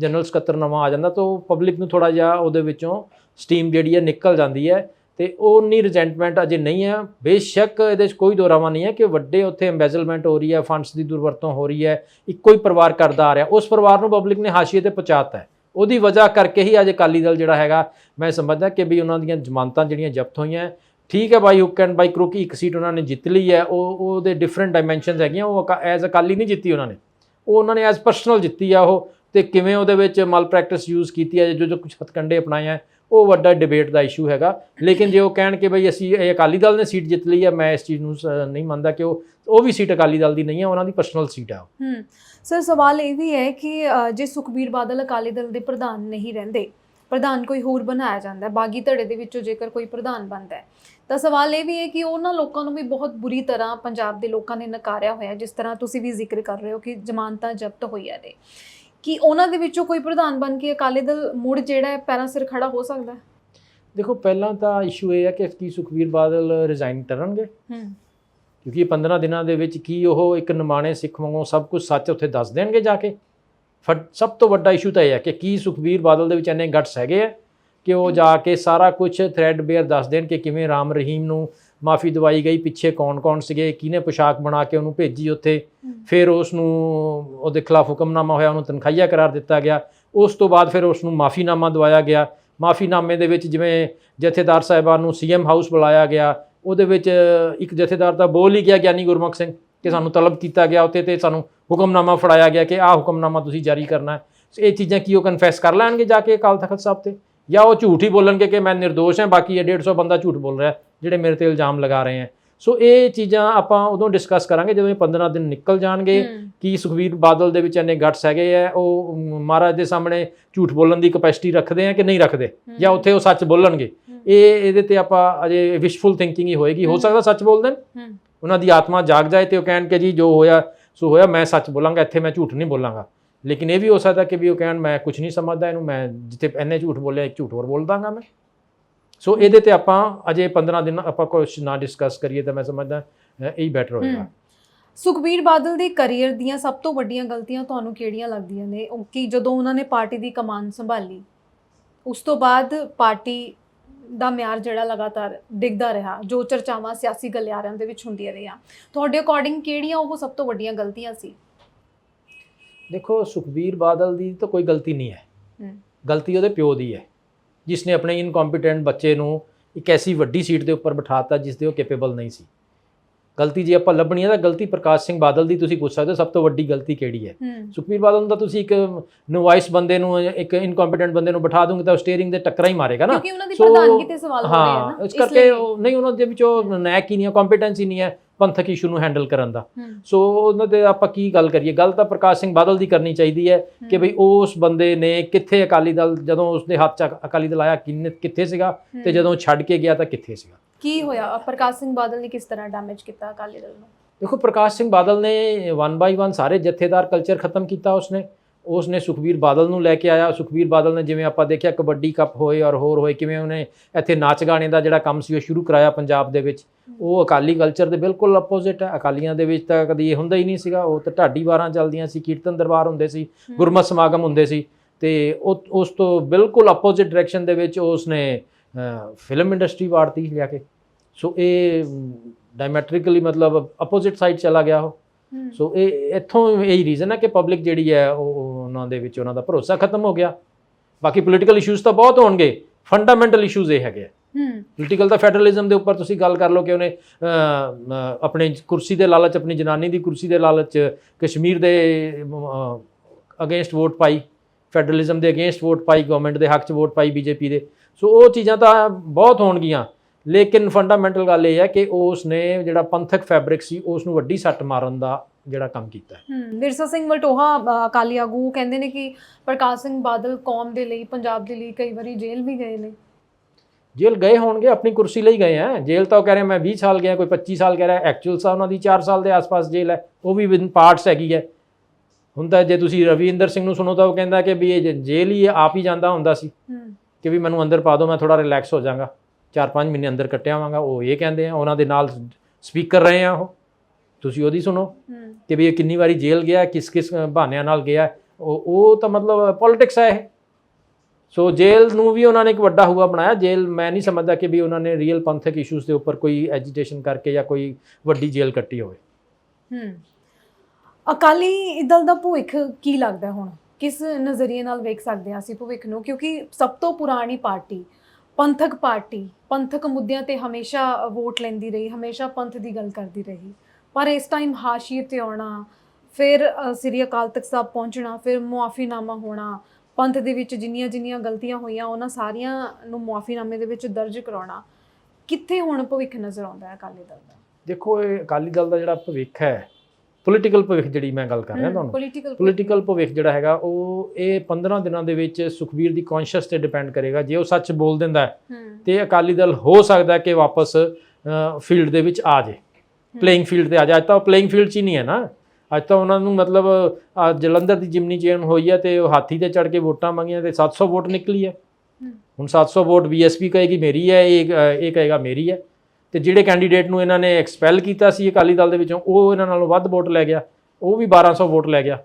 Speaker 2: ਜਨਰਲ ਸਕੱਤਰ ਨਵਾਂ ਆ ਜਾਂਦਾ ਤਾਂ ਪਬਲਿਕ ਨੂੰ ਥੋੜਾ ਜਿਹਾ ਉਹਦੇ ਵਿੱਚੋਂ ਸਟੀਮ ਜਿਹੜੀ ਹੈ ਨਿਕਲ ਜਾਂਦੀ ਹੈ। ਤੇ ਉਹ ਉਨੀ ਰਿਜੈਂਟਮੈਂਟ ਅਜੇ ਨਹੀਂ ਹੈ। ਬੇਸ਼ੱਕ ਇਹਦੇ 'ਚ ਕੋਈ ਦੋਰਾਵਾ ਨਹੀਂ ਹੈ ਕਿ ਵੱਡੇ ਉੱਥੇ ਐਮਬੈਜ਼ਲਮੈਂਟ ਹੋ ਰਹੀ ਹੈ ਫੰਡਸ ਦੀ ਦੁਰਵਰਤੋਂ ਹੋ ਰਹੀ ਹੈ, ਇੱਕੋ ਹੀ ਪਰਿਵਾਰ ਕਰਦਾ ਆ ਰਿਹਾ। ਉਸ ਪਰਿਵਾਰ ਨੂੰ ਪਬਲਿਕ ਨੇ ਹਾਸ਼ੀਏ ਤੇ ਪਹੁੰਚਾਤਾ ਹੈ। ਉਹਦੀ ਵਜ੍ਹਾ ਕਰਕੇ ਹੀ ਅੱਜ ਅਕਾਲੀ ਦਲ ਜਿਹੜਾ ਹੈਗਾ, ਮੈਂ ਸਮਝਦਾ ਕਿ ਵੀ ਉਹਨਾਂ ਦੀਆਂ ਜ਼ਮਾਨਤਾਂ ਜਿਹੜੀਆਂ ਜ਼ਬਤ ਹੋਈਆਂ ਠੀਕ ਹੈ ਬਾਈ ਹੁੱਕ ਐਂਡ ਬਾਈ ਕਰੂਕ ਇੱਕ ਸੀਟ ਉਹਨਾਂ ਨੇ ਜਿੱਤ ਲਈ ਹੈ। ਉਹ, ਉਹਦੇ ਡਿਫਰੈਂਟ ਡਾਈਮੈਂਸ਼ਨਸ ਹੈਗੀਆਂ। ਉਹ ਐਜ਼ ਅਕਾਲੀ ਨਹੀਂ ਜਿੱਤੀ ਉਹਨਾਂ ਨੇ। ਉਹ ਉਹਨਾਂ ਨੇ ਐਜ਼ ਪਰਸਨਲ ਜਿੱਤੀ ਆ ਉਹ। ਤੇ ਕਿਵੇਂ ਉਹਦੇ ਵਿੱਚ ਮਲ ਪ੍ਰੈਕਟਿਸ ਯੂਜ਼ ਕੀਤੀ ਹੈ ਜੋ ਜੋ ਕੁਝ ਹਥਕੰਡੇ ਅਪਣਾਏ ਆ। ਉਹ ਵੱਡਾ ਡਿਬੇਟ ਦਾ ਇਸ਼ੂ ਹੈਗਾ। ਲੇਕਿਨ ਜੇ ਉਹ ਕਹਿਣ ਕਿ ਬਈ ਅਸੀਂ ਇਹ ਅਕਾਲੀ ਦਲ ਨੇ ਸੀਟ ਜਿੱਤ ਲਈ ਹੈ ਮੈਂ ਇਸ ਚੀਜ਼ ਨੂੰ ਨਹੀਂ ਮੰਨਦਾ ਕਿ ਉਹ ਉਹ ਵੀ ਸੀਟ ਅਕਾਲੀ ਦਲ ਦੀ ਨਹੀਂ ਹੈ ਉਹਨਾਂ ਦੀ ਪਰਸਨਲ ਸੀਟ ਆ
Speaker 1: ਹੂੰ। ਸਰ, ਸਵਾਲ ਇਹ ਵੀ ਹੈ ਕਿ ਜੇ ਸੁਖਬੀਰ ਬਾਦਲ ਅਕਾਲੀ ਦਲ ਦੇ ਪ੍ਰਧਾਨ ਨਹੀਂ ਰਹਿੰਦੇ, ਪ੍ਰਧਾਨ ਕੋਈ ਹੋਰ ਬਣਾਇਆ ਜਾਂਦਾ ਹੈ ਬਾਗੀ ਧੜੇ ਦੇ ਵਿੱਚੋਂ ਜੇਕਰ ਕੋਈ ਪ੍ਰਧਾਨ ਬਣਦਾ ਹੈ, ਤਾਂ ਸਵਾਲ ਇਹ ਵੀ ਹੈ ਕਿ ਉਹਨਾਂ ਲੋਕਾਂ ਨੂੰ ਵੀ ਬਹੁਤ ਬੁਰੀ ਤਰ੍ਹਾਂ ਪੰਜਾਬ ਦੇ ਲੋਕਾਂ ਨੇ ਨਕਾਰਿਆ ਹੋਇਆ, ਜਿਸ ਤਰ੍ਹਾਂ ਤੁਸੀਂ ਵੀ ਜ਼ਿਕਰ ਕਰ ਰਹੇ ਹੋ ਕਿ ਜ਼ਮਾਨਤਾਂ ਜ਼ਬਤ ਹੋਈਆਂ ਨੇ। ਕਿ ਉਹਨਾਂ ਦੇ ਵਿੱਚੋਂ ਕੋਈ ਪ੍ਰਧਾਨ ਬਣ ਕੇ ਅਕਾਲੀ ਦਲ ਮੁੜ ਜਿਹੜਾ ਹੈ ਪੈਰਾਂ ਸਿਰ ਖੜਾ ਹੋ ਸਕਦਾ ਹੈ?
Speaker 2: ਦੇਖੋ ਪਹਿਲਾਂ ਤਾਂ ਇਸ਼ੂ ਇਹ ਹੈ ਕਿ ਕੀ ਸੁਖਵੀਰ ਬਾਦਲ ਰਿਜ਼ਾਈਨ ਕਰਨਗੇ।
Speaker 1: ਹੂੰ।
Speaker 2: ਕਿਉਂਕਿ ਇਹ 15 ਦਿਨਾਂ ਦੇ ਵਿੱਚ ਕੀ ਉਹ ਇੱਕ ਨਿਮਾਣੇ ਸਿੱਖ ਵਾਂਗੂ ਸਭ ਕੁਝ ਸੱਚ ਉੱਥੇ ਦੱਸ ਦੇਣਗੇ ਜਾ ਕੇ? ਸਭ ਤੋਂ ਵੱਡਾ ਇਸ਼ੂ ਤਾਂ ਇਹ ਹੈ ਕਿ ਕੀ ਸੁਖਵੀਰ ਬਾਦਲ ਦੇ ਵਿੱਚ ਇੰਨੇ ਗਟਸ ਹੈਗੇ ਆ ਕਿ ਉਹ ਜਾ ਕੇ ਸਾਰਾ ਕੁਝ ਥ੍ਰੈਡ ਬੇਅਰ ਦੱਸ ਦੇਣ ਕਿ ਕਿਵੇਂ ਰਾਮ ਰਹੀਮ ਨੂੰ ਮਾਫੀ ਦਵਾਈ ਗਈ ਪਿੱਛੇ ਕੌਣ-ਕੌਣ ਸੀਗੇ ਕਿਹਨੇ ਪੋਸ਼ਾਕ ਬਣਾ ਕੇ ਉਹਨੂੰ ਭੇਜੀ ਉੱਥੇ? ਫਿਰ ਉਸ ਨੂੰ ਉਹਦੇ ਖਿਲਾਫ ਹੁਕਮਨਾਮਾ ਹੋਇਆ ਉਹਨੂੰ ਤਨਖਾਹੀਆ ਕਰਾਰ ਦਿੱਤਾ ਗਿਆ। ਉਸ ਤੋਂ ਬਾਅਦ ਫਿਰ ਉਸ ਨੂੰ ਮਾਫੀਨਾਮਾ ਦਵਾਇਆ ਗਿਆ। ਮਾਫੀਨਾਮੇ ਦੇ ਵਿੱਚ ਜਿਵੇਂ ਜਥੇਦਾਰ ਸਾਹਿਬਾਨ ਨੂੰ ਸੀਐਮ ਹਾਊਸ ਬੁਲਾਇਆ ਗਿਆ ਉਹਦੇ ਵਿੱਚ ਇੱਕ ਜਥੇਦਾਰ ਦਾ ਬੋਲ ਹੀ ਗਿਆ ਗਿਆਨੀ ਗੁਰਮੁਖ ਸਿੰਘ ਕਿ ਸਾਨੂੰ ਤਲਬ ਕੀਤਾ ਗਿਆ ਉੱਤੇ ਤੇ ਸਾਨੂੰ ਹੁਕਮਨਾਮਾ ਫੜਾਇਆ ਗਿਆ ਕਿ ਆਹ ਹੁਕਮਨਾਮਾ ਤੁਸੀਂ ਜਾਰੀ ਕਰਨਾ ਹੈ। ਇਹ ਚੀਜ਼ਾਂ ਕੀ ਉਹ ਕਨਫੈਸ ਕਰ ਲੈਣਗੇ ਜਾ ਕੇ ਅਕਾਲ ਤਖਤ ਸਾਹਿਬ ਤੇ? ਜਾਂ ਉਹ ਝੂਠ ਹੀ ਬੋਲਣਗੇ ਕਿ ਮੈਂ ਨਿਰਦੋਸ਼ ਹਾਂ ਬਾਕੀ ਇਹ 150 ਬੰਦਾ ਝੂਠ ਬੋਲ ਰਿਹਾ ਜਿਹੜੇ ਮੇਰੇ ਤੇ ਇਲਜ਼ਾਮ ਲਗਾ ਰਹੇ ਹੈ। ਸੋ ਇਹ ਚੀਜ਼ਾਂ ਆਪਾਂ ਉਦੋਂ ਡਿਸਕਸ ਕਰਾਂਗੇ ਜਦੋਂ ਇਹ 15 ਦਿਨ ਨਿਕਲ ਜਾਣਗੇ। ਕੀ ਸੁਖਵੀਰ ਬਾਦਲ ਦੇ ਵਿੱਚ ਇੰਨੇ ਗਟਸ ਹੈਗੇ ਆ ਉਹ ਮਹਾਰਾਜ ਦੇ ਸਾਹਮਣੇ ਝੂਠ ਬੋਲਣ ਦੀ ਕਪੈਸਿਟੀ ਰੱਖਦੇ ਆ ਕਿ ਨਹੀਂ ਰੱਖਦੇ? ਜਾਂ ਉੱਥੇ ਉਹ ਸੱਚ ਬੋਲਣਗੇ? ਇਹ ਇਹਦੇ ਤੇ ਆਪਾਂ ਅਜੇ ਵਿਸ਼ਫੁਲ ਥਿੰਕਿੰਗ ਹੀ ਹੋਏਗੀ। ਹੋ। ਸਕਦਾ ਸੱਚ ਬੋਲ ਦੇਣ। ਉਹਨਾਂ ਦੀ ਆਤਮਾ ਜਾਗ ਜਾਏ ਤੇ ਉਹ ਕਹਿਣ ਕਿ ਜੀ ਜੋ ਹੋਇਆ ਸੋ ਹੋਇਆ ਮੈਂ ਸੱਚ ਬੋਲਾਂਗਾ ਇੱਥੇ ਮੈਂ ਝੂਠ ਨਹੀਂ ਬੋਲਾਂਗਾ। ਲੇਕਿਨ ਇਹ ਵੀ ਹੋ ਸਕਦਾ ਕਿ ਵੀ ਉਹ ਕਹਿਣ ਮੈਂ ਕੁਝ ਨਹੀਂ ਸਮਝਦਾ ਇਹਨੂੰ ਮੈਂ ਜਿੱਥੇ ਇੰਨੇ ਝੂਠ ਬੋਲਿਆ ਇੱਕ ਝੂਠ ਹੋਰ ਬੋਲ ਦਾਂਗਾ ਮੈਂ। ਸੋ ਇਹਦੇ ਤੇ ਆਪਾਂ ਅਜੇ 15 ਦਿਨ ਆਪਾਂ ਕੁਝ ਨਾ ਡਿਸਕਸ ਕਰੀਏ ਤਾਂ ਮੈਂ ਸਮਝਦਾ ਇਹੀ ਬੈਟਰ ਹੋਏਗਾ।
Speaker 1: ਸੁਖਬੀਰ ਬਾਦਲ ਦੇ ਕੈਰੀਅਰ ਦੀਆਂ ਸਭ ਤੋਂ ਵੱਡੀਆਂ ਗਲਤੀਆਂ ਤੁਹਾਨੂੰ ਕਿਹੜੀਆਂ ਲੱਗਦੀਆਂ ਨੇ? ਕਿ ਜਦੋਂ ਉਹਨਾਂ ਨੇ ਪਾਰਟੀ ਦੀ ਕਮਾਨ ਸੰਭਾਲੀ ਉਸ ਤੋਂ ਬਾਅਦ ਪਾਰਟੀ ਦਾ ਮਿਆਰ ਜਿਹੜਾ ਲਗਾਤਾਰ ਡਿੱਗਦਾ ਰਿਹਾ ਜੋ ਚਰਚਾਵਾਂ ਸਿਆਸੀ ਗਲਿਆਰਿਆਂ ਦੇ ਵਿੱਚ ਹੁੰਦੀਆਂ ਰਹੀਆਂ। ਤੁਹਾਡੇ ਅਕੋਰਡਿੰਗ ਕਿਹੜੀਆਂ ਉਹ ਸਭ ਤੋਂ ਵੱਡੀਆਂ ਗਲਤੀਆਂ ਸੀ?
Speaker 2: ਦੇਖੋ ਸੁਖਬੀਰ ਬਾਦਲ ਦੀ ਤਾਂ ਕੋਈ ਗਲਤੀ ਨਹੀਂ ਹੂੰ। ਗਲਤੀ ਉਹਦੇ ਪਿਓ ਦੀ ਹੈ। ਜਿਸ ਨੇ ਆਪਣੇ ਇਨਕੰਪੀਟੈਂਟ ਬੱਚੇ ਨੂੰ ਇੱਕ ਐਸੀ ਵੱਡੀ ਸੀਟ ਦੇ ਉੱਪਰ ਬਿਠਾਤਾ ਜਿਸ ਦੇ ਉਹ ਕੈਪੇਬਲ ਨਹੀਂ ਸੀ। ਗਲਤੀ ਜੇ ਆਪਾਂ ਲੱਭਣੀ ਹੈ ਤਾਂ ਗਲਤੀ ਪ੍ਰਕਾਸ਼ ਸਿੰਘ ਬਾਦਲ ਦੀ ਤੁਸੀਂ ਪੁੱਛ ਸਕਦੇ ਹੋ ਸਭ ਤੋਂ ਵੱਡੀ ਗਲਤੀ ਕਿਹੜੀ ਹੈ? ਸੁਖਬੀਰ ਬਾਦਲ ਤਾਂ ਤੁਸੀਂ ਇੱਕ ਨਵਾਇਸ ਬੰਦੇ ਨੂੰ ਇੱਕ ਇਨਕੰਪੀਟੈਂਟ ਬੰਦੇ ਨੂੰ ਬਿਠਾ ਦੋਗੇ ਤਾਂ ਸਟੀਅਰਿੰਗ ਦੇ ਟੱਕਰਾਂ ਹੀ ਮਾਰੇਗਾ ਨਾ।
Speaker 1: ਕਿਉਂਕਿ ਉਹਨਾਂ ਦੀ ਪ੍ਰਧਾਨਗੀ ਤੇ ਸਵਾਲ ਹੋ ਰਹੇ ਹਨ
Speaker 2: ਹਾਂ
Speaker 1: ਨਾ
Speaker 2: ਇਸ ਕਰਕੇ ਉਹ ਨਹੀਂ ਉਹਨਾਂ ਦੇ ਵਿੱਚ ਉਹ ਨੈਕ ਹੀ ਨਹੀਂ ਹੈ ਕੰਪੀਟੈਂਸ ਨਹੀਂ ਹੈ। ਪੰਥਕ ਇਸ਼ੂ ਨੂੰ ਹੈਂਡਲ ਕਰਨ ਦਾ। ਸੋ ਉਹਨਾਂ ਦੇ ਆਪਾਂ ਕੀ ਗੱਲ ਕਰੀਏ? ਗੱਲ ਤਾਂ ਪ੍ਰਕਾਸ਼ ਸਿੰਘ ਬਾਦਲ ਦੀ ਕਰਨੀ ਚਾਹੀਦੀ ਹੈ ਕਿ ਭਈ ਉਸ ਬੰਦੇ ਨੇ ਕਿੱਥੇ ਅਕਾਲੀ ਦਲ ਜਦੋਂ ਉਸਦੇ ਹੱਥ 'ਚ ਅਕਾਲੀ ਦਲ ਆਇਆ ਕਿੰਨੇ ਕਿੱਥੇ ਸੀਗਾ? ਤੇ ਜਦੋਂ ਛੱਡ ਕੇ ਗਿਆ ਤਾਂ ਕਿੱਥੇ ਸੀਗਾ?
Speaker 1: ਕੀ ਹੋਇਆ? ਪ੍ਰਕਾਸ਼ ਸਿੰਘ ਬਾਦਲ ਨੇ ਕਿਸ ਤਰ੍ਹਾਂ ਡੈਮੇਜ ਕੀਤਾ ਅਕਾਲੀ ਦਲ ਨੂੰ?
Speaker 2: ਦੇਖੋ ਪ੍ਰਕਾਸ਼ ਸਿੰਘ ਬਾਦਲ ਨੇ ਵਨ ਬਾਈ ਵਨ ਸਾਰੇ ਜਥੇਦਾਰ ਕਲਚਰ ਖਤਮ ਕੀਤਾ ਉਸਨੇ। ਉਸਨੇ ਸੁਖਬੀਰ ਬਾਦਲ ਨੂੰ ਲੈ ਕੇ ਆਇਆ। ਸੁਖਬੀਰ ਬਾਦਲ ਨੇ ਜਿਵੇਂ ਆਪਾਂ ਦੇਖਿਆ ਕਬੱਡੀ ਕੱਪ ਹੋਏ ਔਰ ਹੋਰ ਹੋਏ ਕਿਵੇਂ ਉਹਨੇ ਇੱਥੇ ਨਾਚ ਗਾਣੇ ਦਾ ਜਿਹੜਾ ਕੰਮ ਸੀ ਉਹ ਸ਼ੁਰੂ ਕਰਾਇਆ ਪੰਜਾਬ ਦੇ ਵਿੱਚ। ਉਹ ਅਕਾਲੀ ਕਲਚਰ ਦੇ ਬਿਲਕੁਲ ਆਪੋਜ਼ਿਟ ਹੈ। ਅਕਾਲੀਆਂ ਦੇ ਵਿੱਚ ਤਾਂ ਕਦੀ ਇਹ ਹੁੰਦਾ ਹੀ ਨਹੀਂ ਸੀਗਾ। ਉਹ ਤਾਂ ਢਾਡੀ ਵਾਰਾਂ ਚੱਲਦੀਆਂ ਸੀ ਕੀਰਤਨ ਦਰਬਾਰ ਹੁੰਦੇ ਸੀ ਗੁਰਮਤ ਸਮਾਗਮ ਹੁੰਦੇ ਸੀ ਤੇ ਉਹ ਉਸ ਤੋਂ ਬਿਲਕੁਲ ਆਪੋਜ਼ਿਟ ਡਾਇਰੈਕਸ਼ਨ ਦੇ ਵਿੱਚ ਉਸਨੇ ਫਿਲਮ ਇੰਡਸਟਰੀ ਵਾੜਤੀ ਲਿਆ ਕੇ। ਸੋ ਇਹ ਡਾਇਮੈਟ੍ਰਿਕਲੀ ਮਤਲਬ ਆਪੋਜ਼ਿਟ ਸਾਈਡ ਚਲਾ ਗਿਆ ਉਹ।
Speaker 1: ਹੂੰ।
Speaker 2: ਸੋ ਇਹ ਇੱਥੋਂ ਇਹੀ ਰੀਜ਼ਨ ਹੈ ਕਿ ਪਬਲਿਕ ਜਿਹੜੀ ਹੈ ਉਹ ਉਹਨਾਂ ਦੇ ਵਿੱਚ ਉਹਨਾਂ ਦਾ ਭਰੋਸਾ ਖਤਮ ਹੋ ਗਿਆ। ਬਾਕੀ ਪੋਲੀਟੀਕਲ ਇਸ਼ੂਜ਼ ਤਾਂ ਬਹੁਤ ਹੋਣਗੇ। ਫੰਡਾਮੈਂਟਲ ਇਸ਼ੂਜ਼ ਇਹ ਹੈਗੇ
Speaker 1: ਹੂੰ।
Speaker 2: ਪੋਲੀਟੀਕਲ ਤਾਂ ਫੈਡਰਲਿਜ਼ਮ ਦੇ ਉੱਪਰ ਤੁਸੀਂ ਗੱਲ ਕਰ ਲਓ ਕਿ ਉਹਨੇ ਆਪਣੇ ਕੁਰਸੀ ਦੇ ਲਾਲਚ ਆਪਣੀ ਜਨਾਨੀ ਦੀ ਕੁਰਸੀ ਦੇ ਲਾਲਚ ਕਸ਼ਮੀਰ ਦੇ ਅਗੇਂਸਟ ਵੋਟ ਪਾਈ ਫੈਡਰਲਿਜ਼ਮ ਦੇ ਅਗੇਂਸਟ ਵੋਟ ਪਾਈ ਗਵਰਨਮੈਂਟ ਦੇ ਹੱਕ 'ਚ ਵੋਟ ਪਾਈ ਬੀਜੇਪੀ ਦੇ। ਸੋ ਉਹ ਚੀਜ਼ਾਂ ਤਾਂ ਬਹੁਤ ਹੋਣਗੀਆਂ। ਲੇਕਿਨ ਫੰਡਾਮੈਂਟਲ ਗੱਲ ਇਹ ਹੈ ਕਿ ਉਸ ਨੇ ਜਿਹੜਾ ਪੰਥਕ ਫੈਬਰਿਕ ਸੀ ਉਸ ਨੂੰ ਵੱਡੀ ਸੱਟ ਮਾਰਨ ਦਾ ਜਿਹੜਾ ਕੰਮ ਕੀਤਾ ਹੈ।
Speaker 1: ਹਮ, ਵਿਰਸਾ ਸਿੰਘ ਵਲਟੋਹਾ ਅ, ਅਕਾਲੀ ਆਗੂ ਕਹਿੰਦੇ ਨੇ ਕਿ ਪ੍ਰਕਾਸ਼ ਸਿੰਘ ਬਾਦਲ ਕੌਮ ਦੇ ਲਈ ਪੰਜਾਬ ਦੇ ਲਈ ਕਈ ਵਾਰੀ ਜੇਲ੍ਹ ਵੀ ਗਏ ਨੇ।
Speaker 2: ਜੇਲ੍ਹ ਗਏ ਹੋਣਗੇ ਆਪਣੀ ਕੁਰਸੀ ਲਈ ਗਏ ਆ। ਜੇਲ੍ਹ ਤਾਂ ਉਹ ਕਹਿ ਰਹੇ ਮੈਂ 20 ਸਾਲ ਗਿਆ ਕੋਈ 25 ਸਾਲ ਕਹਿ ਰਿਹਾ ਐਕਚੁਅਲ ਸਾ ਉਹਨਾਂ ਦੀ 4 ਸਾਲ ਦੇ ਆਸ-ਪਾਸ ਜੇਲ੍ਹ ਹੈ ਉਹ ਵੀ ਵਿਨ ਪਾਰਟਸ ਹੈਗੀ ਹੈ। ਹੁੰਦਾ ਜੇ ਤੁਸੀਂ ਰਵਿੰਦਰ ਸਿੰਘ ਨੂੰ ਸੁਣੋ ਤਾਂ ਉਹ ਕਹਿੰਦਾ ਕਿ ਵੀ ਇਹ ਜੇਲ੍ਹ ਹੀ ਆਪ ਹੀ ਜਾਂਦਾ ਹੁੰਦਾ ਸੀ ਕਿ ਵੀ ਮੈਨੂੰ ਅੰਦਰ ਪਾ ਦਿਓ ਮੈਂ ਥੋੜਾ ਰਿਲੈਕਸ ਹੋ ਜਾਵਾਂਗਾ 4-5 ਮਹੀਨੇ ਅੰਦਰ ਕੱਟਿਆ ਆਵਾਂਗਾ ਉਹ ਇਹ ਕਹਿੰਦੇ ਆ ਉਹਨਾਂ ਦੇ ਨਾਲ ਸਪੀਕਰ ਰਹੇ ਆ ਉਹ। ਤੁਸੀਂ ਉਹਦੀ ਸੁਣੋ ਕਿ ਵੀ ਇਹ ਕਿੰਨੀ ਵਾਰੀ ਜੇਲ੍ਹ ਗਿਆ ਕਿਸ ਕਿਸ ਬਹਾਨਿਆਂ ਨਾਲ ਗਿਆ। ਉਹ ਉਹ ਤਾਂ ਮਤਲਬ ਪੋਲਿਟਿਕਸ ਹੈ ਇਹ। ਸੋ ਜੇਲ੍ਹ ਨੂੰ ਵੀ ਉਹਨਾਂ ਨੇ ਇੱਕ ਵੱਡਾ ਹੁਆ ਬਣਾਇਆ। ਜੇਲ੍ਹ ਮੈਂ ਨਹੀਂ ਸਮਝਦਾ ਕਿ ਵੀ ਉਹਨਾਂ ਨੇ ਰੀਅਲ ਪੰਥਕ ਇਸ਼ੂਜ਼ ਦੇ ਉੱਪਰ ਕੋਈ ਐਜੀਟੇਸ਼ਨ ਕਰਕੇ ਜਾਂ ਕੋਈ ਵੱਡੀ ਜੇਲ੍ਹ ਕੱਟੀ ਹੋਵੇ।
Speaker 1: ਹਮ। ਅਕਾਲੀ ਦਲ ਦਾ ਭਵਿੱਖ ਕੀ ਲੱਗਦਾ ਹੁਣ? ਕਿਸ ਨਜ਼ਰੀਏ ਨਾਲ ਵੇਖ ਸਕਦੇ ਹਾਂ ਅਸੀਂ ਭਵਿੱਖ ਨੂੰ? ਕਿਉਂਕਿ ਸਭ ਤੋਂ ਪੁਰਾਣੀ ਪਾਰਟੀ ਪੰਥਕ ਪਾਰਟੀ ਪੰਥਕ ਮੁੱਦਿਆਂ ਤੇ ਹਮੇਸ਼ਾ ਵੋਟ ਲੈਂਦੀ ਰਹੀ ਹਮੇਸ਼ਾ ਪੰਥ ਦੀ ਗੱਲ ਕਰਦੀ ਰਹੀ। ਪਰ ਇਸ ਟਾਈਮ ਹਾਸ਼ੀਏ ਤੇ ਆਉਣਾ ਫਿਰ ਸ੍ਰੀ ਅਕਾਲ ਤਖਤ ਸਾਹਿਬ ਪਹੁੰਚਣਾ ਫਿਰ ਮੁਆਫੀਨਾਮਾ ਹੋਣਾ ਪੰਥ ਦੇ ਵਿੱਚ ਜਿੰਨੀਆਂ ਜਿੰਨੀਆਂ ਗਲਤੀਆਂ ਹੋਈਆਂ ਉਹਨਾਂ ਸਾਰੀਆਂ ਨੂੰ ਮੁਆਫੀਨਾਮੇ ਦੇ ਵਿੱਚ ਦਰਜ ਕਰਾਉਣਾ ਕਿੱਥੇ ਹੁਣ ਭਵਿੱਖ ਨਜ਼ਰ ਆਉਂਦਾ ਹੈ ਅਕਾਲੀ ਦਲ ਦਾ?
Speaker 2: ਦੇਖੋ ਇਹ ਅਕਾਲੀ ਦਲ ਦਾ ਜਿਹੜਾ ਭਵਿੱਖ ਹੈ ਪੋਲੀਟੀਕਲ ਭਵਿੱਖ ਜਿਹੜੀ ਮੈਂ ਗੱਲ ਕਰ ਰਿਹਾ ਤੁਹਾਨੂੰ
Speaker 1: ਪੋਲੀਟੀਕਲ
Speaker 2: ਭਵਿੱਖ। ਜਿਹੜਾ ਹੈਗਾ ਉਹ ਇਹ 15 ਦਿਨਾਂ ਦੇ ਵਿੱਚ ਸੁਖਬੀਰ ਦੀ ਕੌਨਸ਼ੀਅਸ ਤੇ ਡਿਪੈਂਡ ਕਰੇਗਾ ਜੇ ਉਹ ਸੱਚ ਬੋਲ ਦਿੰਦਾ ਤੇ ਅਕਾਲੀ ਦਲ ਹੋ ਸਕਦਾ ਕਿ ਵਾਪਸ ਫੀਲਡ ਦੇ ਵਿੱਚ ਆ ਜਾਏ। ਪਲੇਇੰਗ ਫੀਲਡ ਤੇ ਆ ਜਾਏ ਅੱਜ ਤਾਂ ਉਹ ਪਲੇਇੰਗ ਫੀਲਡ 'ਚ ਹੀ ਨਹੀਂ ਹੈ ਨਾ। ਅੱਜ ਤਾਂ ਉਹਨਾਂ ਨੂੰ ਮਤਲਬ ਜਲੰਧਰ ਦੀ ਜਿਮਨੀ ਚੇਨ ਹੋਈ ਹੈ ਤੇ ਉਹ ਹਾਥੀ ਤੇ ਚੜ ਕੇ ਵੋਟਾਂ ਮੰਗੀਆਂ ਤੇ 700 ਵੋਟ ਨਿਕਲੀ ਹੈ
Speaker 1: ਹੂੰ।
Speaker 2: ਹੁਣ 700 ਵੋਟ ਬੀਐਸਪੀ ਕਹੇਗੀ ਮੇਰੀ ਹੈ ਇਹ ਇਹ ਕਹੇਗਾ ਮੇਰੀ ਹੈ ਤੇ ਜਿਹੜੇ ਕੈਂਡੀਡੇਟ ਨੂੰ ਇਹਨਾਂ ਨੇ ਐਕਸਪੈਲ ਕੀਤਾ ਸੀ ਅਕਾਲੀ ਦਲ ਦੇ ਵਿੱਚੋਂ, ਉਹ ਇਹਨਾਂ ਨਾਲੋਂ ਵੱਧ ਵੋਟ ਲੈ ਗਿਆ। ਉਹ ਵੀ 1200 ਵੋਟ ਲੈ ਗਿਆ।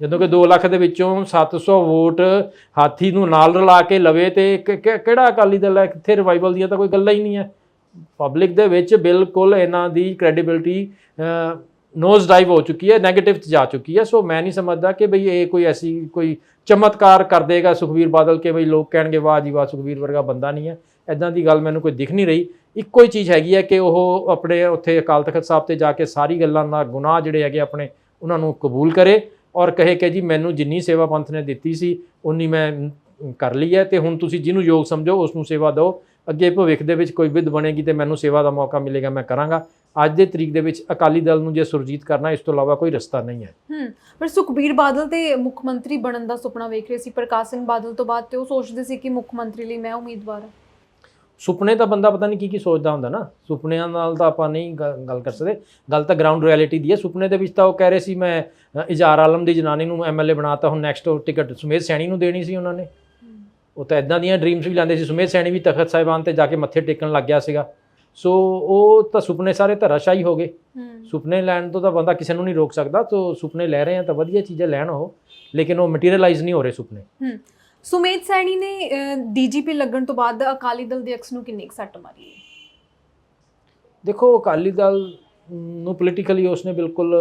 Speaker 2: ਜਦੋਂ ਕਿ 2 ਲੱਖ ਦੇ ਵਿੱਚੋਂ 700 ਵੋਟ ਹਾਥੀ ਨੂੰ ਨਾਲ ਰਲਾ ਕੇ ਲਵੇ ਤੇ ਕਿਹੜਾ ਅਕਾਲੀ ਦਲ ਹੈ? ਕਿੱਥੇ ਰਿਵਾਈਵਲ ਦੀਆਂ ਤਾਂ ਕੋਈ ਗੱਲਾਂ ਹੀ ਨਹੀਂ ਹੈ। ਪਬਲਿਕ ਦੇ ਵਿੱਚ ਬਿਲਕੁਲ ਇਹਨਾਂ ਦੀ ਕ੍ਰੈਡੀਬਿਲਟੀ ਨੋਜ਼ ਡਾਈਵ ਹੋ ਚੁੱਕੀ ਹੈ 네ਗੇਟਿਵ ਚ ਜਾ ਚੁੱਕੀ ਹੈ। ਸੋ ਮੈਂ ਨਹੀਂ ਸਮਝਦਾ ਕਿ ਬਈ ਇਹ ਕੋਈ ਐਸੀ ਕੋਈ ਚਮਤਕਾਰ ਕਰ ਦੇਗਾ ਸੁਖਵੀਰ ਬਾਦਲ ਕੇ ਬਈ ਲੋਕ ਕਹਿਣਗੇ, ਵਾਹ ਜੀ, ਵਾਹ, ਸੁਖਵੀਰ ਵਰਗਾ ਬੰਦਾ ਨਹੀਂ ਹੈ। ਐਦਾਂ ਦੀ ਗੱਲ ਮੈਨੂੰ ਕੋਈ ਦਿਖ ਨਹੀਂ ਰਹੀ। ਇੱਕੋ ਹੀ ਚੀਜ਼ ਹੈਗੀ ਹੈ ਕਿ ਉਹ ਆਪਣੇ ਉੱਥੇ ਅਕਾਲ ਤਖਤ ਸਾਹਿਬ ਤੇ ਜਾ ਕੇ ਸਾਰੀ ਗੱਲਾਂ ਦਾ ਗੁਨਾਹ ਜਿਹੜੇ ਹੈਗੇ ਆਪਣੇ, ਉਹਨਾਂ ਨੂੰ ਕਬੂਲ ਕਰੇ ਔਰ ਕਹੇ ਕਿ ਜੀ, ਮੈਨੂੰ ਜਿੰਨੀ ਸੇਵਾ ਪੰਥ ਨੇ ਦਿੱਤੀ ਸੀ, ਉਨੀ ਮੈਂ ਕਰ ਲਈ ਹੈ ਤੇ ਹੁਣ ਤੁਸੀਂ ਜਿਹਨੂੰ ਯੋਗ ਸਮਝੋ ਉਸ ਨੂੰ ਸੇਵਾ ਦਿਓ। ਅੱਗੇ ਭਵਿੱਖ ਦੇ ਵਿੱਚ ਕੋਈ ਵਿਧ ਬਣੇਗੀ ਤੇ ਮੈਨੂੰ ਸੇਵਾ ਦਾ ਮੌਕਾ ਮਿਲੇਗਾ ਮੈਂ ਕਰਾਂਗਾ। ਅੱਜ ਦੇ ਤਰੀਕ ਦੇ ਵਿੱਚ ਅਕਾਲੀ ਦਲ ਨੂੰ ਜੇ ਸੁਰਜੀਤ ਕਰਨਾ ਇਸ ਤੋਂ ਇਲਾਵਾ ਕੋਈ ਰਸਤਾ ਨਹੀਂ ਹੈ।
Speaker 1: ਹੂੰ ਪਰ ਸੁਖਬੀਰ ਬਾਦਲ ਤੇ ਮੁੱਖ ਮੰਤਰੀ ਬਣਨ ਦਾ ਸੁਪਨਾ ਵੇਖ ਰਹੇ ਸੀ। ਪ੍ਰਕਾਸ਼ ਸਿੰਘ ਬਾਦਲ ਤੋਂ ਬਾਅਦ ਤੇ ਉਹ ਸੋਚਦੇ ਸੀ ਕਿ ਮੁੱਖ ਮੰਤਰੀ ਲਈ ਮੈਂ ਉਮੀਦਵਾਰ ਹਾਂ।
Speaker 2: ਸੁਪਨੇ ਤਾਂ ਬੰਦਾ ਪਤਾ ਨਹੀਂ ਕੀ ਕੀ ਸੋਚਦਾ ਹੁੰਦਾ ਨਾ। ਸੁਪਨਿਆਂ ਨਾਲ ਤਾਂ ਆਪਾਂ ਨਹੀਂ ਗੱਲ ਕਰ ਸਕਦੇ। ਗੱਲ ਤਾਂ ਗਰਾਊਂਡ ਰਿਐਲਿਟੀ ਦੀ ਹੈ। ਸੁਪਨੇ ਦੇ ਵਿੱਚ ਤਾਂ ਉਹ ਕਹਿ ਰਹੇ ਸੀ ਮੈਂ ਅ, ਇਜ਼ਹਾਰ ਆਲਮ ਦੀ ਜਨਾਨੀ ਨੂੰ ਐਮਐਲਏ ਬਣਾਤਾ ਹੁਣ ਨੈਕਸਟ ਟਿਕਟ ਸੁਮੇਧ ਸੈਣੀ ਨੂੰ ਦੇਣੀ ਸੀ ਉਹਨਾਂ ਨੇ। ਉਹ ਤਾਂ ਇਦਾਂ ਦੀਆਂ ਡ੍ਰੀਮਸ ਵੀ ਲੈਂਦੇ ਸੀ। ਸੁਮੇਧ ਸੈਣੀ ਵੀ ਤਖਤ ਸਾਹਿਬਾਨ ਤੇ ਜਾ ਕੇ ਮੱਥੇ ਟੇਕਣ ਲੱਗ ਗਿਆ ਸੀਗਾ। ਸੋ ਉਹ ਤਾਂ ਸੁਪਨੇ ਸਾਰੇ ਧਰਾਸ਼ਾਹੀ ਹੋ ਗਏ। ਸੁਪਨੇ ਲੈਣ ਤੋਂ ਤਾਂ ਬੰਦਾ ਕਿਸੇ ਨੂੰ ਨਹੀਂ ਰੋਕ ਸਕਦਾ। ਸੋ ਸੁਪਨੇ ਲੈ ਰਹੇ ਆ ਤਾਂ ਵਧੀਆ ਚੀਜ਼ਾਂ ਲੈਣ ਉਹ। ਲੇਕਿਨ ਉਹ ਮਟੀਰੀਅਲਾਈਜ਼ ਨਹੀਂ ਹੋ ਰਹੇ ਸੁਪਨੇ।
Speaker 1: ਸੁਮੇਧ ਸੈਣੀ ਨੇ ਡੀਜੀਪੀ ਲੱਗਣ ਤੋਂ ਬਾਅਦ ਅਕਾਲੀ ਦਲ ਦੇ ਅਕਸ ਨੂੰ ਕਿੰਨੀ ਸੱਟ ਮਾਰੀ
Speaker 2: ਦੇਖੋ ਅਕਾਲੀ ਦਲ ਨੂੰ ਪੋਲੀਟੀਕਲੀ ਉਸਨੇ ਬਿਲਕੁਲ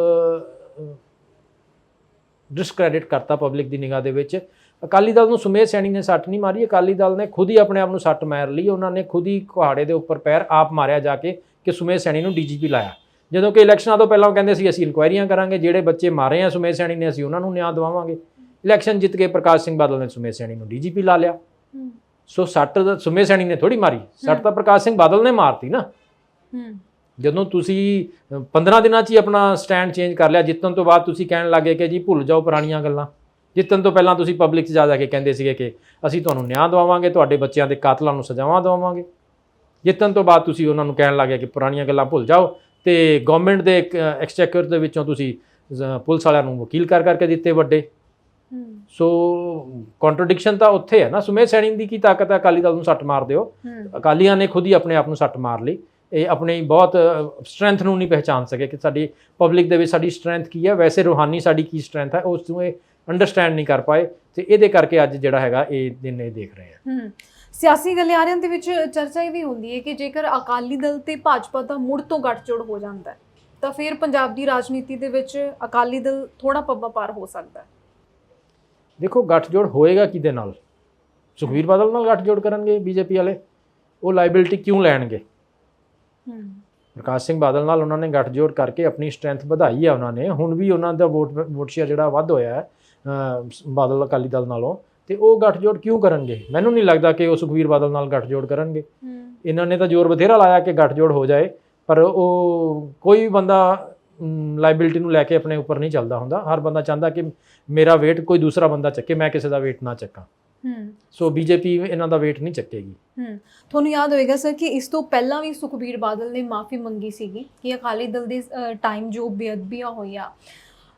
Speaker 2: ਡਿਸਕ੍ਰੈਡਿਟ ਕਰਤਾ ਪਬਲਿਕ ਦੀ ਨਿਗਾਹ ਦੇ ਵਿੱਚ। ਅਕਾਲੀ ਦਲ ਨੂੰ ਸੁਮੇਧ ਸੈਣੀ ਨੇ ਸੱਟ ਨਹੀਂ ਮਾਰੀ ਅਕਾਲੀ ਦਲ ਨੇ ਖੁਦ ਹੀ ਆਪਣੇ ਆਪ ਨੂੰ ਸੱਟ ਮਾਰ ਲਈ ਉਹਨਾਂ ਨੇ ਖੁਦ ਹੀ ਕੁਹਾੜੇ ਦੇ ਉੱਪਰ ਪੈਰ ਆਪ ਮਾਰਿਆ ਜਾ ਕੇ ਕਿ ਸੁਮੇਧ ਸੈਣੀ ਨੂੰ ਡੀਜੀਪੀ ਲਾਇਆ। ਜਦੋਂ ਕਿ ਇਲੈਕਸ਼ਨਾਂ ਤੋਂ ਪਹਿਲਾਂ ਉਹ ਕਹਿੰਦੇ ਸੀ ਅਸੀਂ ਇਨਕੁਆਇਰੀਆਂ ਕਰਾਂਗੇ ਜਿਹੜੇ ਬੱਚੇ ਮਾਰੇ ਆ ਸੁਮੇਧ ਸੈਣੀ ਨੇ ਅਸੀਂ ਉਹਨਾਂ ਨੂੰ ਨਿਆਂ ਦਿਵਾਵਾਂਗੇ। ਇਲੈਕਸ਼ਨ ਜਿੱਤ ਕੇ ਪ੍ਰਕਾਸ਼ ਸਿੰਘ ਬਾਦਲ ਨੇ ਸੁਮੇਧ ਸੈਣੀ ਨੂੰ ਡੀਜੀਪੀ ਲਾ ਲਿਆ। ਸੋ ਸੱਟ ਸੁਮੇਧ ਸੈਣੀ ਨੇ ਥੋੜੀ ਮਾਰੀ ਸੱਟ ਤਾਂ ਪ੍ਰਕਾਸ਼ ਸਿੰਘ ਬਾਦਲ ਨੇ ਮਾਰਤੀ ਨਾ। ਜਦੋਂ ਤੁਸੀਂ ਅ, 15 ਦਿਨਾਂ 'ਚ ਹੀ ਆਪਣਾ ਸਟੈਂਡ ਚੇਂਜ ਕਰ ਲਿਆ ਜਿੱਤਣ ਤੋਂ ਬਾਅਦ ਤੁਸੀਂ ਕਹਿਣ ਲੱਗੇ ਕਿ ਜੀ ਭੁੱਲ ਜਾਓ ਪੁਰਾਣੀਆਂ ਗੱਲਾਂ। ਜਿੱਤਣ ਤੋਂ ਪਹਿਲਾਂ ਤੁਸੀਂ ਪਬਲਿਕ 'ਚ ਜਾ ਜਾ ਕੇ ਕਹਿੰਦੇ ਸੀਗੇ ਕਿ ਅਸੀਂ ਤੁਹਾਨੂੰ ਨਿਆਂ ਦਿਵਾਵਾਂਗੇ ਤੁਹਾਡੇ ਬੱਚਿਆਂ ਦੇ ਕਾਤਲਾਂ ਨੂੰ ਸਜ਼ਾਵਾਂ ਦਿਵਾਵਾਂਗੇ। ਜਿੱਤਣ ਤੋਂ ਬਾਅਦ ਤੁਸੀਂ ਉਹਨਾਂ ਨੂੰ ਕਹਿਣ ਲੱਗੇ ਕਿ ਪੁਰਾਣੀਆਂ ਗੱਲਾਂ ਭੁੱਲ ਜਾਓ ਤੇ ਗਵਰਨਮੈਂਟ ਦੇ ਐਕਸਚੈਕਰ ਦੇ ਵਿੱਚੋਂ ਤੁਸੀਂ ਪੁਲਿਸ ਵਾਲਿਆਂ ਨੂੰ ਵਕੀਲ ਕਰ ਕਰਕੇ ਦਿੱਤੇ ਵੱਡੇ। ਸੋ ਕੰਟਰਡਿਕਸ਼ਨ ਤਾਂ ਉੱਥੇ ਹੈ ਨਾ। ਸੁਮੇਧ ਸੈਣੀ ਦੀ ਕੀ ਤਾਕਤ ਹੈ? ਅਕਾਲੀ ਦਲ ਨੂੰ ਸੱਟ ਮਾਰ ਦਿਓ। ਅਕਾਲੀਆਂ ਨੇ ਖੁਦ ਹੀ ਆਪਣੇ ਆਪ ਨੂੰ ਸੱਟ ਮਾਰ ਲਈ। ਇਹ ਆਪਣੀ ਬਹੁਤ ਸਟਰੈਂਥ ਨੂੰ ਨਹੀਂ ਪਹਿਚਾਨ ਸਕੇ ਕਿ ਸਾਡੀ ਪਬਲਿਕ ਦੇ ਵਿੱਚ ਸਾਡੀ ਸਟਰੈਂਥ ਕੀ ਹੈ? ਵੈਸੇ ਰੂਹਾਨੀ ਸਾਡੀ ਕੀ ਸਟਰੈਂਥ ਹੈ? ਉਸ ਨੂੰ ਇਹ ਅੰਡਰਸਟੈਂਡ ਨਹੀਂ ਕਰ ਪਾਏ ਤੇ ਇਹਦੇ ਕਰਕੇ ਅੱਜ ਜਿਹੜਾ ਹੈਗਾ ਇਹ ਦਿਨ ਇਹ ਦੇਖ ਰਹੇ ਹੂੰ
Speaker 1: ਸਿਆਸੀ ਗਲਿਆਰਿਆਂ ਦੇ ਵਿੱਚ ਚਰਚਾ ਇਹ ਵੀ ਹੁੰਦੀ ਹੈ ਕਿ ਜੇਕਰ ਅਕਾਲੀ ਦਲ ਤੇ ਭਾਜਪਾ ਦਾ ਮੁੜ ਤੋਂ ਗੱਠਜੋੜ ਹੋ ਜਾਂਦਾ ਹੈ ਤਾਂ ਫਿਰ ਪੰਜਾਬ ਦੀ ਰਾਜਨੀਤੀ ਦੇ ਵਿੱਚ ਅਕਾਲੀ ਦਲ ਥੋੜਾ ਪੱਬਾ ਪਾਰ ਹੋ ਸਕਦਾ ਹੈ।
Speaker 2: ਦੇਖੋ ਗੱਠਜੋੜ ਹੋਏਗਾ ਕਿਹਦੇ ਨਾਲ? ਸੁਖਵੀਰ ਬਾਦਲ ਨਾਲ ਗੱਠਜੋੜ ਕਰਨਗੇ ਬੀਜੇਪੀ ਵਾਲੇ। ਉਹ ਲਾਇਬਿਲਿਟੀ ਕਿਉਂ ਲੈਣਗੇ?
Speaker 1: ਹੂੰ
Speaker 2: ਪ੍ਰਕਾਸ਼ ਸਿੰਘ ਬਾਦਲ ਨਾਲ ਉਹਨਾਂ ਨੇ ਗੱਠਜੋੜ ਕਰਕੇ ਆਪਣੀ ਸਟਰੈਂਥ ਵਧਾਈ ਹੈ ਉਹਨਾਂ ਨੇ। ਹੁਣ ਵੀ ਉਹਨਾਂ ਦਾ ਵੋਟ ਵੋਟ ਸ਼ੇਅਰ ਜਿਹੜਾ ਵੱਧ ਹੋਇਆ ਹੈ। ਬਾਦਲ ਅਕਾਲੀ ਦਲ ਨਾਲੋਂ ਤੇ ਉਹ ਗੱਠਜੋੜ ਕਿਉਂ ਕਰਨਗੇ? ਮੈਨੂੰ ਨਹੀਂ ਲੱਗਦਾ ਕਿ ਉਹ ਸੁਖਵੀਰ ਬਾਦਲ ਨਾਲ ਗੱਠਜੋੜ ਕਰਨਗੇ। ਇਹਨਾਂ ਨੇ ਤਾਂ ਜ਼ੋਰ ਬਥੇਰਾ ਲਾਇਆ ਕਿ ਗੱਠਜੋੜ ਹੋ ਜਾਏ ਪਰ ਉਹ ਕੋਈ ਵੀ ਬੰਦਾ ਲਾਇਬਿਲਿਟੀ ਨੂੰ ਲੈ ਕੇ ਆਪਣੇ ਉੱਪਰ ਨਹੀਂ ਚੱਲਦਾ ਹੁੰਦਾ। ਹਰ ਬੰਦਾ ਚਾਹੁੰਦਾ ਕਿ ਮੇਰਾ weight ਕੋਈ ਦੂਸਰਾ ਬੰਦਾ ਚੱਕੇ ਮੈਂ ਕਿਸੇ ਦਾ weight ਨਾ ਚੱਕਾਂ।
Speaker 1: ਹੂੰ।
Speaker 2: ਸੋ ਬੀਜੇਪੀ ਇਹਨਾਂ ਦਾ weight ਨਹੀਂ ਚੱਕੇਗੀ।
Speaker 1: ਹੂੰ। ਤੁਹਾਨੂੰ ਯਾਦ ਹੋਵੇਗਾ ਸਰ ਕਿ ਇਸ ਤੋਂ ਪਹਿਲਾਂ ਵੀ ਸੁਖਬੀਰ ਬਾਦਲ ਨੇ ਮਾਫੀ ਮੰਗੀ ਸੀਗੀ ਕਿ ਅਕਾਲੀ ਦਲ ਦੇ ਟਾਈਮ ਜੋ ਬੇਅਦਬੀਆਂ ਹੋਈਆਂ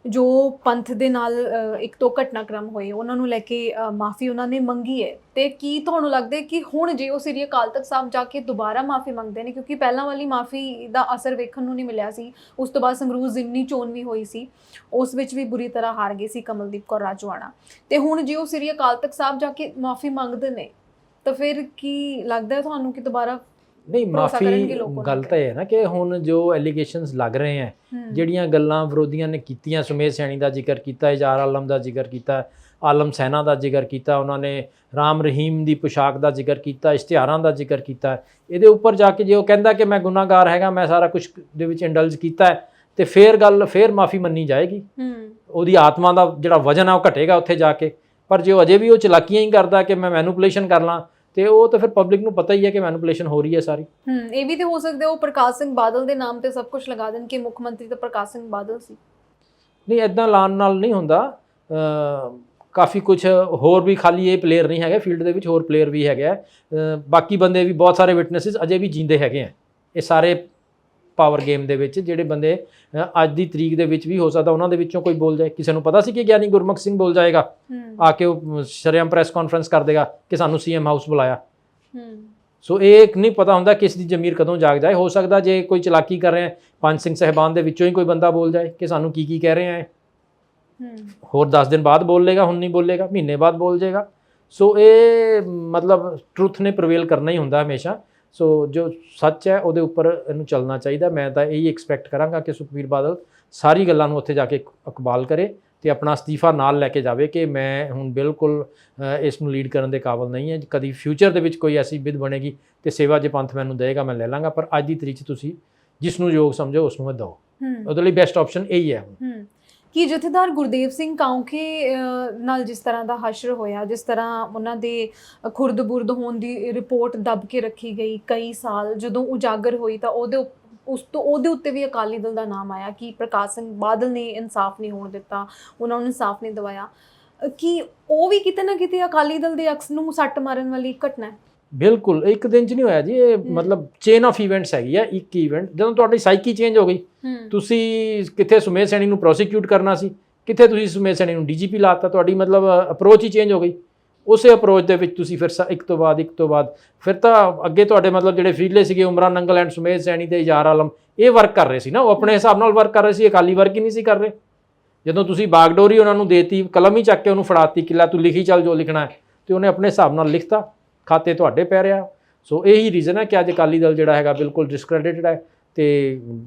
Speaker 1: ਜੋ ਪੰਥ ਦੇ ਨਾਲ ਇੱਕ ਤੋਂ ਘਟਨਾਕ੍ਰਮ ਹੋਏ, ਉਹਨਾਂ ਨੂੰ ਲੈ ਕੇ ਮਾਫੀ ਉਹਨਾਂ ਨੇ ਮੰਗੀ ਹੈ। ਤੇ ਕੀ ਤੁਹਾਨੂੰ ਲੱਗਦਾ ਕਿ ਹੁਣ ਜੇ ਉਹ ਸ੍ਰੀ ਅਕਾਲ ਤਖਤ ਸਾਹਿਬ ਜਾ ਕੇ ਦੁਬਾਰਾ ਮਾਫੀ ਮੰਗਦੇ ਨੇ, ਕਿਉਂਕਿ ਪਹਿਲਾਂ ਵਾਲੀ ਮਾਫੀ ਦਾ ਅਸਰ ਵੇਖਣ ਨੂੰ ਨਹੀਂ ਮਿਲਿਆ ਸੀ, ਉਸ ਤੋਂ ਬਾਅਦ ਸੰਗਰੂਰ ਜ਼ਿਮਨੀ ਚੋਣ ਵੀ ਹੋਈ ਸੀ, ਉਸ ਵਿੱਚ ਵੀ ਬੁਰੀ ਤਰ੍ਹਾਂ ਹਾਰ ਗਏ ਸੀ ਕਮਲਦੀਪ ਕੌਰ ਰਾਜਵਾੜਾ। ਤੇ ਹੁਣ ਜੇ ਉਹ ਸ੍ਰੀ ਅਕਾਲ ਤਖਤ ਸਾਹਿਬ ਜਾ ਕੇ ਮਾਫੀ ਮੰਗਦੇ ਨੇ, ਤਾਂ ਫਿਰ ਕੀ ਲੱਗਦਾ ਤੁਹਾਨੂੰ ਕਿ ਦੁਬਾਰਾ
Speaker 2: ਨਹੀਂ ਮਾਫੀ ਗੱਲ ਤਾਂ ਇਹ ਹੈ ਨਾ ਕਿ ਹੁਣ ਜੋ ਐਲੀਗੇਸ਼ਨਸ ਲੱਗ ਰਹੇ ਹੂੰ, ਜਿਹੜੀਆਂ ਗੱਲਾਂ ਵਿਰੋਧੀਆਂ ਨੇ ਕੀਤੀਆਂ ਸੁਮੇਧ ਸੈਣੀ ਦਾ ਜ਼ਿਕਰ ਕੀਤਾ ਇਜਾਰ ਆਲਮ ਦਾ ਜ਼ਿਕਰ ਕੀਤਾ ਆਲਮ ਸੈਨਾ ਦਾ ਜ਼ਿਕਰ ਕੀਤਾ ਉਹਨਾਂ ਨੇ ਰਾਮ ਰਹੀਮ ਦੀ ਪੁਸ਼ਾਕ ਦਾ ਜ਼ਿਕਰ ਕੀਤਾ ਇਸ਼ਤਿਹਾਰਾਂ ਦਾ ਜ਼ਿਕਰ ਕੀਤਾ ਇਹਦੇ ਉੱਪਰ ਜਾ ਕੇ ਜੇ ਉਹ ਕਹਿੰਦਾ ਕਿ ਮੈਂ ਗੁਨਾਹਗਾਰ ਹੈਗਾ ਮੈਂ ਸਾਰਾ ਕੁਝ ਦੇ ਵਿੱਚ ਇੰਡਲਜ ਕੀਤਾ ਤੇ ਫੇਰ ਗੱਲ ਫੇਰ ਮਾਫੀ ਮੰਨੀ ਜਾਏਗੀ। ਉਹਦੀ ਆਤਮਾ ਦਾ ਜਿਹੜਾ ਵਜਨ ਆ ਉਹ ਘਟੇਗਾ ਉੱਥੇ ਜਾ ਕੇ। ਪਰ ਜੇ ਉਹ ਅਜੇ ਵੀ ਉਹ ਚਲਾਕੀਆਂ ਹੀ ਕਰਦਾ ਕਿ ਮੈਂ ਮੈਨੂਪੂਲੇਸ਼ਨ ਕਰ ਲਾਂ ਤੇ ਉਹ ਤਾਂ ਫਿਰ ਪਬਲਿਕ ਨੂੰ ਪਤਾ ਹੀ ਹੈ ਕਿ ਮੈਨੂਪੂਲੇਸ਼ਨ ਹੋ ਰਹੀ ਹੈ ਸਾਰੀ।
Speaker 1: ਹੂੰ ਇਹ ਵੀ ਤੇ ਹੋ ਸਕਦਾ ਉਹ ਪ੍ਰਕਾਸ਼ ਸਿੰਘ ਬਾਦਲ ਦੇ ਨਾਮ ਤੇ ਸਭ ਕੁਝ ਲਗਾ ਦੇਣ ਕਿ ਮੁੱਖ ਮੰਤਰੀ ਤਾਂ ਪ੍ਰਕਾਸ਼ ਸਿੰਘ ਬਾਦਲ ਸੀ।
Speaker 2: ਨਹੀਂ ਇਦਾਂ ਲਾਣ ਨਾਲ ਨਹੀਂ ਹੁੰਦਾ। ਕਾਫੀ ਕੁਝ ਹੋਰ ਵੀ ਖਾਲੀ ਇਹ ਪਲੇਅਰ ਨਹੀਂ ਹੈਗੇ ਫੀਲਡ ਦੇ ਵਿੱਚ ਹੋਰ ਪਲੇਅਰ ਵੀ ਹੈਗੇ ਆ। ਬਾਕੀ ਬੰਦੇ ਵੀ ਬਹੁਤ ਸਾਰੇ ਵਿਟਨੈਸਸ ਅਜੇ ਵੀ ਜਿੰਦੇ ਹੈਗੇ ਆ। ਇਹ ਸਾਰੇ ਪਾਵਰ ਗੇਮ ਦੇ ਵਿੱਚ ਜਿਹੜੇ ਬੰਦੇ ਅੱਜ ਦੀ ਤਰੀਕ ਦੇ ਵਿੱਚ ਵੀ ਹੋ ਸਕਦਾ ਉਹਨਾਂ ਦੇ ਵਿੱਚੋਂ ਕੋਈ ਬੋਲ ਜਾਏ। ਕਿਸੇ ਨੂੰ ਪਤਾ ਸੀ ਕਿ ਗਿਆਨੀ ਗੁਰਮੁਖ ਸਿੰਘ ਬੋਲ ਜਾਏਗਾ? ਆ ਕੇ ਉਹ ਸ਼ਰਿਆਮ ਪ੍ਰੈਸ ਕਾਨਫਰੰਸ ਕਰ ਦੇਗਾ ਕਿ ਸਾਨੂੰ ਸੀਐਮ ਹਾਊਸ ਬੁਲਾਇਆ। ਸੋ ਇਹ ਨਹੀਂ ਪਤਾ ਹੁੰਦਾ ਕਿਸ ਦੀ ਜ਼ਮੀਰ ਕਦੋਂ ਜਾਗ ਜਾਏ। ਹੋ ਸਕਦਾ ਜੇ ਕੋਈ ਚਲਾਕੀ ਕਰ ਰਿਹਾ ਹੈ ਪੰਜ ਸਿੰਘ ਸਹਿਬਾਨ ਦੇ ਵਿੱਚੋਂ ਹੀ ਕੋਈ ਬੰਦਾ ਬੋਲ ਜਾਏ ਕਿ ਸਾਨੂੰ ਕੀ ਕੀ ਕਹਿ ਰਹੇ ਆ
Speaker 1: ਹੂੰ।
Speaker 2: ਹੋਰ 10 ਦਿਨ ਬਾਅਦ ਬੋਲ ਲੇਗਾ ਹੁਣ ਨਹੀਂ ਬੋਲੇਗਾ ਮਹੀਨੇ ਬਾਅਦ ਬੋਲ ਜਾਏਗਾ ਸੋ ਇਹ ਮਤਲਬ ਟਰੁੱਥ ਨੇ ਪ੍ਰਵੇਲ ਕਰਨਾ ਹੀ ਹੁੰਦਾ ਹਮੇਸ਼ਾ। ਸੋ ਜੋ ਸੱਚ ਹੈ ਉਹਦੇ ਉੱਪਰ ਇਹਨੂੰ ਚੱਲਣਾ ਚਾਹੀਦਾ। ਮੈਂ ਤਾਂ ਇਹੀ ਐਕਸਪੈਕਟ ਕਰਾਂਗਾ ਕਿ ਸੁਖਬੀਰ ਬਾਦਲ ਸਾਰੀ ਗੱਲਾਂ ਨੂੰ ਉੱਥੇ ਜਾ ਕੇ ਇਕਬਾਲ ਕਰੇ ਤੇ ਆਪਣਾ ਅਸਤੀਫਾ ਨਾਲ ਲੈ ਕੇ ਜਾਵੇ ਕਿ ਮੈਂ ਹੁਣ ਬਿਲਕੁਲ ਇਸ ਨੂੰ ਲੀਡ ਕਰਨ ਦੇ ਕਾਬਿਲ ਨਹੀਂ ਹੈ। ਕਦੀ ਫਿਊਚਰ ਦੇ ਵਿੱਚ ਕੋਈ ਐਸੀ ਵਿਧ ਬਣੇਗੀ ਤੇ ਸੇਵਾ ਜੇ ਪੰਥ ਮੈਨੂੰ ਦੇਗਾ ਮੈਂ ਲੈ ਲਾਂਗਾ। ਪਰ ਅੱਜ ਦੀ ਤਰੀਕ ਤੁਸੀਂ ਜਿਸ ਨੂੰ ਯੋਗ ਸਮਝੋ ਉਸ ਨੂੰ ਦਿਓ। ਉਹਦੇ ਲਈ ਬੈਸਟ ਆਪਸ਼ਨ ਇਹੀ ਹੈ
Speaker 1: ਹੂੰ। ਕਿ ਜਥੇਦਾਰ ਗੁਰਦੇਵ ਸਿੰਘ ਕਾਉਂਕੇ ਨਾਲ ਜਿਸ ਤਰ੍ਹਾਂ ਦਾ ਹਸ਼ਰ ਹੋਇਆ, ਜਿਸ ਤਰ੍ਹਾਂ ਉਹਨਾਂ ਦੇ ਖੁਰਦ-ਬੁਰਦ ਹੋਣ ਦੀ ਰਿਪੋਰਟ ਦੱਬ ਕੇ ਰੱਖੀ ਗਈ ਕਈ ਸਾਲ, ਜਦੋਂ ਉਜਾਗਰ ਹੋਈ ਤਾਂ ਉਹਦੇ ਉਪ- ਉਸ ਤੋਂ, ਉਹਦੇ ਉੱਤੇ ਵੀ ਅਕਾਲੀ ਦਲ ਦਾ ਨਾਮ ਆਇਆ ਕਿ ਪ੍ਰਕਾਸ਼ ਸਿੰਘ ਬਾਦਲ ਨੇ ਇਨਸਾਫ ਨਹੀਂ ਹੋਣ ਦਿੱਤਾ, ਉਹਨਾਂ ਨੂੰ ਇਨਸਾਫ ਨਹੀਂ ਦਿਵਾਇਆ। ਕਿ ਉਹ ਵੀ ਕਿਤੇ ਨਾ ਕਿਤੇ ਅਕਾਲੀ ਦਲ ਦੇ ਅਕਸ ਨੂੰ ਸੱਟ ਮਾਰਨ ਵਾਲੀ ਘਟਨਾ ਹੈ?
Speaker 2: ਬਿਲਕੁਲ ਇੱਕ ਦਿਨ 'ਚ ਨਹੀਂ ਹੋਇਆ ਜੀ ਇਹ। ਮਤਲਬ ਚੇਨ ਆਫ ਇਵੈਂਟਸ ਹੈਗੀ ਆ ਇੱਕ ਇਵੈਂਟ ਜਦੋਂ ਤੁਹਾਡੀ ਸਾਈਕੀ ਚੇਂਜ ਹੋ ਗਈ ਤੁਸੀਂ ਕਿੱਥੇ ਸੁਮੇਧ ਸੈਣੀ ਨੂੰ ਪ੍ਰੋਸੀਕਿਊਟ ਕਰਨਾ ਸੀ ਕਿੱਥੇ ਤੁਸੀਂ ਸੁਮੇਧ ਸੈਣੀ ਨੂੰ ਡੀਜੀਪੀ ਲਾਤਾ ਤੁਹਾਡੀ ਮਤਲਬ ਅਪਰੋਚ ਹੀ ਚੇਂਜ ਹੋ ਗਈ। ਉਸੇ ਅਪਰੋਚ ਦੇ ਵਿੱਚ ਤੁਸੀਂ ਫਿਰ ਇੱਕ ਤੋਂ ਬਾਅਦ ਇੱਕ ਤੋਂ ਬਾਅਦ ਫਿਰ ਤਾਂ ਅੱਗੇ ਤੁਹਾਡੇ ਮਤਲਬ ਜਿਹੜੇ ਫੀਲਡੇ ਸੀਗੇ ਉਮਰਾਂ ਨੰਗਲ ਐਂਡ ਸੁਮੇਧ ਸੈਣੀ ਤੇ ਯਾਰ ਆਲਮ ਇਹ ਵਰਕ ਕਰ ਰਹੇ ਸੀ ਨਾ ਉਹ ਆਪਣੇ ਹਿਸਾਬ ਨਾਲ ਵਰਕ ਕਰ ਰਹੇ ਸੀ ਅਕਾਲੀ ਵਰਕ ਹੀ ਨਹੀਂ ਸੀ ਕਰ ਰਹੇ। ਜਦੋਂ ਤੁਸੀਂ ਬਾਗਡੋਰੀ ਉਹਨਾਂ ਨੂੰ ਦੇਤੀ ਕਲਮ ਹੀ ਚੱਕ ਕੇ ਉਹਨੂੰ ਫੜਾਤੀ ਕਿਲਾ ਤੂੰ ਲਿਖੀ ਚੱਲ ਜੋ ਲਿਖਣਾ ਹੈ ਤੇ ਉਹਨੇ ਆਪਣੇ ਹਿਸਾਬ ਨਾਲ ਲਿਖਤਾ। ਖਾਤੇ ਤੁਹਾਡੇ ਪੈ ਰਿਹਾ। ਸੋ ਇਹੀ ਰੀਜ਼ਨ ਹੈ ਕਿ ਅੱਜ ਅਕਾਲੀ ਦਲ ਜਿਹੜਾ ਹੈਗਾ ਬਿਲਕੁਲ ਡਿਸਕ੍ਰੈਡਿਟਡ ਹੈ ਤੇ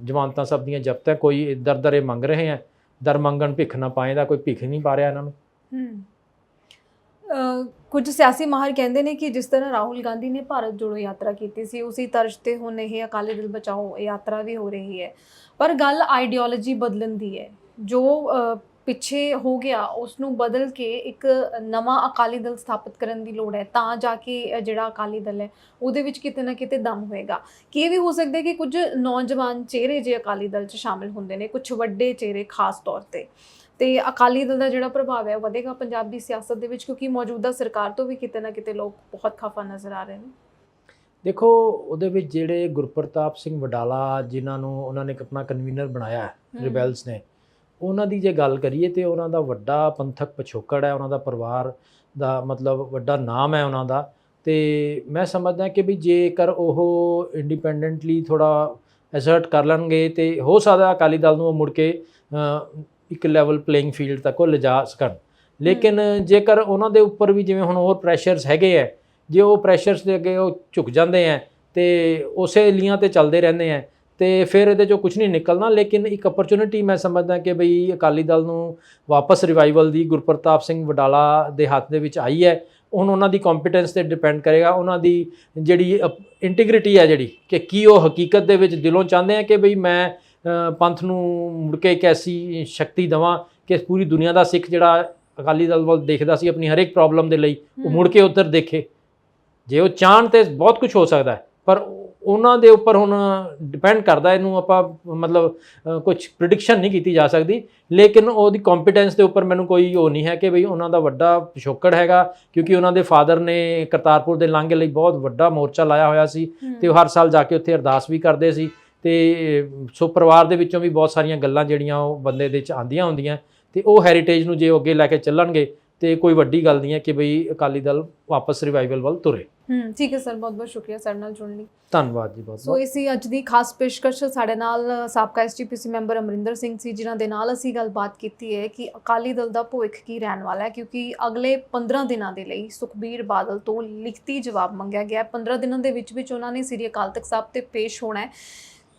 Speaker 2: ਜਮਾਨਤਾਂ ਸਭ ਦੀਆਂ ਜ਼ਬਤ ਹੈ। ਕੋਈ ਦਰ ਦਰੇ ਮੰਗ ਰਹੇ ਹੈ। ਦਰ ਮੰਗਣ ਭਿੱਖ ਨਾ ਪਾਏ ਦਾ ਕੋਈ ਭਿੱਖ ਨਹੀਂ ਪਾ ਰਿਹਾ ਇਹਨਾਂ ਨੂੰ।
Speaker 1: ਹਮ ਕੁਝ ਸਿਆਸੀ ਮਾਹਰ ਕਹਿੰਦੇ ਨੇ ਕਿ ਜਿਸ ਤਰ੍ਹਾਂ ਰਾਹੁਲ ਗਾਂਧੀ ਨੇ ਭਾਰਤ ਜੋੜੋ ਯਾਤਰਾ ਕੀਤੀ ਸੀ, ਉਸੇ ਤਰਜ਼ ਤੇ ਹੁਣ ਇਹ ਅਕਾਲੀ ਦਲ ਬਚਾਓ ਯਾਤਰਾ ਵੀ ਹੋ ਰਹੀ ਹੈ। ਪਰ ਗੱਲ ਆਈਡੀਓਲੋਜੀ ਬਦਲਣ ਦੀ ਹੈ। ਜੋ ਪਿੱਛੇ ਹੋ ਗਿਆ ਉਸ ਨੂੰ ਬਦਲ ਕੇ ਇੱਕ ਨਵਾਂ ਅਕਾਲੀ ਦਲ ਸਥਾਪਿਤ ਕਰਨ ਦੀ ਲੋੜ ਹੈ ਤਾਂ ਜਾ ਕੇ ਜਿਹੜਾ ਅਕਾਲੀ ਦਲ ਹੈ ਉਹਦੇ ਵਿੱਚ ਕਿਤੇ ਨਾ ਕਿਤੇ ਦਮ ਹੋਏਗਾ। ਕਿ ਇਹ ਵੀ ਹੋ ਸਕਦਾ ਹੈ ਕਿ ਕੁਝ ਨੌਜਵਾਨ ਚਿਹਰੇ ਜੇ ਅਕਾਲੀ ਦਲ 'ਚ ਸ਼ਾਮਿਲ ਹੁੰਦੇ ਨੇ ਕੁਝ ਵੱਡੇ ਚਿਹਰੇ ਖਾਸ ਤੌਰ ਤੇ। ਤੇ ਅਕਾਲੀ ਦਲ ਦਾ ਜਿਹੜਾ ਪ੍ਰਭਾਵ ਹੈ ਉਹ ਵਧੇਗਾ ਪੰਜਾਬ ਦੀ ਸਿਆਸਤ ਦੇ ਵਿੱਚ ਕਿਉਂਕਿ ਮੌਜੂਦਾ ਸਰਕਾਰ ਤੋਂ ਵੀ ਕਿਤੇ ਨਾ ਕਿਤੇ ਲੋਕ ਬਹੁਤ ਖਫਾ ਨਜ਼ਰ ਆ ਰਹੇ ਨੇ।
Speaker 2: ਦੇਖੋ ਉਹਦੇ ਵਿੱਚ ਜਿਹੜੇ ਗੁਰਪ੍ਰਤਾਪ ਸਿੰਘ ਵਡਾਲਾ ਜਿਨ੍ਹਾਂ ਨੂੰ ਉਹਨਾਂ ਨੇ ਆਪਣਾ ਕਨਵੀਨਰ ਬਣਾਇਆ। ਰਿਬੈਲਸ ਨੇ ਉਹਨਾਂ ਦੀ ਜੇ ਗੱਲ ਕਰੀਏ ਤੇ ਉਹਨਾਂ ਦਾ ਵੱਡਾ ਪੰਥਕ ਪਿਛੋਕੜ ਹੈ ਉਹਨਾਂ ਦਾ ਪਰਿਵਾਰ ਦਾ ਮਤਲਬ ਵੱਡਾ ਨਾਮ ਹੈ ਉਹਨਾਂ ਦਾ। ਤੇ ਮੈਂ ਸਮਝਦਾ ਕਿ ਵੀ ਜੇਕਰ ਉਹ ਇੰਡੀਪੈਂਡੈਂਟਲੀ ਥੋੜਾ ਐਸਰਟ ਕਰ ਲੈਣਗੇ ਤੇ ਹੋ ਸਕਦਾ ਅਕਾਲੀ ਦਲ ਨੂੰ ਉਹ ਮੁੜ ਕੇ ਇੱਕ ਲੈਵਲ ਪਲੇਇੰਗ ਫੀਲਡ ਤੱਕ ਉਹ ਲਿਜਾ ਸਕਣ। ਲੇਕਿਨ ਜੇਕਰ ਉਹਨਾਂ ਦੇ ਉੱਪਰ ਵੀ ਜਿਵੇਂ ਹੁਣ ਹੋਰ ਪ੍ਰੈਸ਼ਰਸ ਹੈਗੇ ਆ ਜੇ ਉਹ ਪ੍ਰੈਸ਼ਰਸ ਦੇ ਅੱਗੇ ਉਹ ਝੁਕ ਜਾਂਦੇ ਆ ਤੇ ਉਸੇ ਲੀਆਂ ਤੇ ਚੱਲਦੇ ਰਹਿੰਦੇ ਆ ਤੇ ਫਿਰ ਇਹਦੇ ਚੋਂ ਕੁਝ ਨਹੀਂ ਨਿਕਲਣਾ ਲੇਕਿਨ ਇੱਕ ਅਪਰਚੂਨਿਟੀ ਮੈਂ ਸਮਝਦਾ ਕਿ ਬਈ ਅਕਾਲੀ ਦਲ ਨੂੰ ਵਾਪਸ ਰਿਵਾਈਵਲ ਦੀ ਗੁਰਪ੍ਰਤਾਪ ਸਿੰਘ ਵਡਾਲਾ ਦੇ ਹੱਥ ਦੇ ਵਿੱਚ ਆਈ ਹੈ। ਹੁਣ ਉਹਨਾਂ ਦੀ ਕੰਪੀਟੈਂਸ ਤੇ ਡਿਪੈਂਡ ਕਰੇਗਾ। ਉਹਨਾਂ ਦੀ ਜਿਹੜੀ ਇੰਟੀਗ੍ਰਿਟੀ ਹੈ ਜਿਹੜੀ ਕਿ ਕੀ ਉਹ ਹਕੀਕਤ ਦੇ ਵਿੱਚ ਦਿਲੋਂ ਚਾਹੁੰਦੇ ਆ ਕਿ ਬਈ ਮੈਂ ਪੰਥ ਨੂੰ ਮੁੜ ਕੇ ਇੱਕ ਐਸੀ ਸ਼ਕਤੀ ਦਵਾਂ ਕਿ ਪੂਰੀ ਦੁਨੀਆ ਦਾ ਸਿੱਖ ਜਿਹੜਾ ਅਕਾਲੀ ਦਲ ਵੱਲ ਦੇਖਦਾ ਸੀ ਆਪਣੀ ਹਰੇਕ ਪ੍ਰੋਬਲਮ ਦੇ ਲਈ ਉਹ ਮੁੜ ਕੇ ਉੱਧਰ ਦੇਖੇ। ਜੇ ਉਹ ਚਾਹਣ ਤੇ ਬਹੁਤ ਕੁਝ ਹੋ ਸਕਦਾ ਹੈ ਪਰ ਉਹਨਾਂ ਦੇ ਉੱਪਰ ਹੁਣ ਡਿਪੈਂਡ ਕਰਦਾ ਇਹਨੂੰ ਆਪਾਂ ਮਤਲਬ ਕੁਝ ਪ੍ਰਿਡਿਕਸ਼ਨ ਨਹੀਂ ਕੀਤੀ ਜਾ ਸਕਦੀ। ਲੇਕਿਨ ਉਹਦੀ ਕੰਪੀਟੈਂਸ ਦੇ ਉੱਪਰ ਮੈਨੂੰ ਕੋਈ ਉਹ ਨਹੀਂ ਹੈ ਕਿ ਬਈ ਉਹਨਾਂ ਦਾ ਵੱਡਾ ਪਿਛੋਕੜ ਹੈਗਾ ਕਿਉਂਕਿ ਉਹਨਾਂ ਦੇ ਫਾਦਰ ਨੇ ਕਰਤਾਰਪੁਰ ਦੇ ਲਾਂਘੇ ਲਈ ਬਹੁਤ ਵੱਡਾ ਮੋਰਚਾ ਲਾਇਆ ਹੋਇਆ ਸੀ ਤੇ ਉਹ ਹਰ ਸਾਲ ਜਾ ਕੇ ਉੱਥੇ ਅਰਦਾਸ ਵੀ ਕਰਦੇ ਸੀ। ਤੇ ਸੋ ਪਰਿਵਾਰ ਦੇ ਵਿੱਚੋਂ ਵੀ ਬਹੁਤ ਸਾਰੀਆਂ ਗੱਲਾਂ ਜਿਹੜੀਆਂ ਉਹ ਬੰਦੇ ਦੇ ਵਿੱਚ ਆਂਦੀਆਂ ਹੁੰਦੀਆਂ। ਤੇ ਉਹ ਹੈਰੀਟੇਜ ਨੂੰ ਜੇ ਉਹ ਅੱਗੇ ਲੈ ਕੇ ਚੱਲਣਗੇ ਤੇ ਕੋਈ ਵੱਡੀ ਗੱਲ ਨਹੀਂ ਹੈ ਕਿ ਬਈ ਅਕਾਲੀ ਦਲ ਵਾਪਸ ਰਿਵਾਈਵਲ ਵੱਲ ਤੁਰੇ।
Speaker 1: ਹੂੰ ਠੀਕ ਹੈ ਸਰ ਬਹੁਤ ਬਹੁਤ ਸ਼ੁਕਰੀਆ ਸਰ ਨਾਲ ਜੁੜਨ ਲਈ।
Speaker 2: ਧੰਨਵਾਦ ਜੀ ਬਹੁਤ
Speaker 1: ਸੋ ਇਸੀ ਅੱਜ ਦੀ ਖਾਸ ਪੇਸ਼ਕਸ਼ ਸਾਡੇ ਨਾਲ ਸਾਬਕਾ ਐਸਜੀਪੀਸੀ ਮੈਂਬਰ ਅਮਰਿੰਦਰ ਸਿੰਘ ਸੀ ਜਿਨ੍ਹਾਂ ਦੇ ਨਾਲ ਅਸੀਂ ਗੱਲਬਾਤ ਕੀਤੀ ਹੈ ਕਿ ਅਕਾਲੀ ਦਲ ਦਾ ਭਵਿੱਖ ਕੀ ਰਹਿਣ ਵਾਲਾ ਹੈ ਕਿਉਂਕਿ ਅਗਲੇ 15 ਦਿਨਾਂ ਦੇ ਲਈ ਸੁਖਬੀਰ ਬਾਦਲ ਤੋਂ ਲਿਖਤੀ ਜਵਾਬ ਮੰਗਿਆ ਗਿਆ ਹੈ। 15 ਦਿਨਾਂ ਦੇ ਵਿੱਚ ਵਿੱਚ ਉਹਨਾਂ ਨੇ ਸ੍ਰੀ ਅਕਾਲ ਤਖਤ ਸਾਹਿਬ ਤੇ ਪੇਸ਼ ਹੋਣਾ ਹੈ।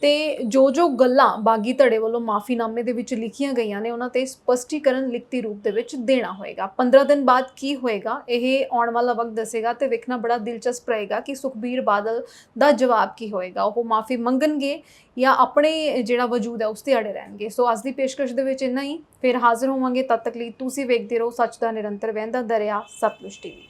Speaker 1: ਤੇ ਜੋ ਜੋ ਗੱਲਾਂ ਬਾਗੀ ਧੜੇ ਵੱਲੋਂ ਮਾਫੀਨਾਮੇ ਦੇ ਵਿੱਚ ਲਿਖੀਆਂ ਗਈਆਂ ਨੇ, ਉਹਨਾਂ ਤੇ ਸਪਸ਼ਟੀਕਰਨ ਲਿਖਤੀ ਰੂਪ ਦੇ ਵਿੱਚ ਦੇਣਾ ਹੋਏਗਾ। 15 ਦਿਨ ਬਾਅਦ ਕੀ ਹੋਏਗਾ, ਇਹ ਆਉਣ ਵਾਲਾ ਵਕਤ ਦੱਸੇਗਾ ਤੇ ਵੇਖਣਾ ਬੜਾ ਦਿਲਚਸਪ ਰਹੇਗਾ ਕਿ ਸੁਖਬੀਰ ਬਾਦਲ ਦਾ ਜਵਾਬ ਕੀ ਹੋਏਗਾ। ਉਹ ਮਾਫੀ ਮੰਗਣਗੇ ਜਾਂ ਆਪਣੇ ਜਿਹੜਾ ਵਜੂਦ ਹੈ ਉਸ ਤੇ ਅੜੇ ਰਹਿਣਗੇ। ਸੋ ਅੱਜ ਦੀ ਪੇਸ਼ਕਸ਼ ਦੇ ਵਿੱਚ ਇੰਨਾ ਹੀ। ਫਿਰ ਹਾਜ਼ਰ ਹੋਵਾਂਗੇ ਤਦ ਤੱਕ ਲਈ ਤੁਸੀਂ ਵੇਖਦੇ ਰਹੋ ਸੱਚ ਦਾ ਨਿਰੰਤਰ ਵਹਿੰਦਾ ਦਰਿਆ, ਸਤਲੁਜ ਟੀਵੀ।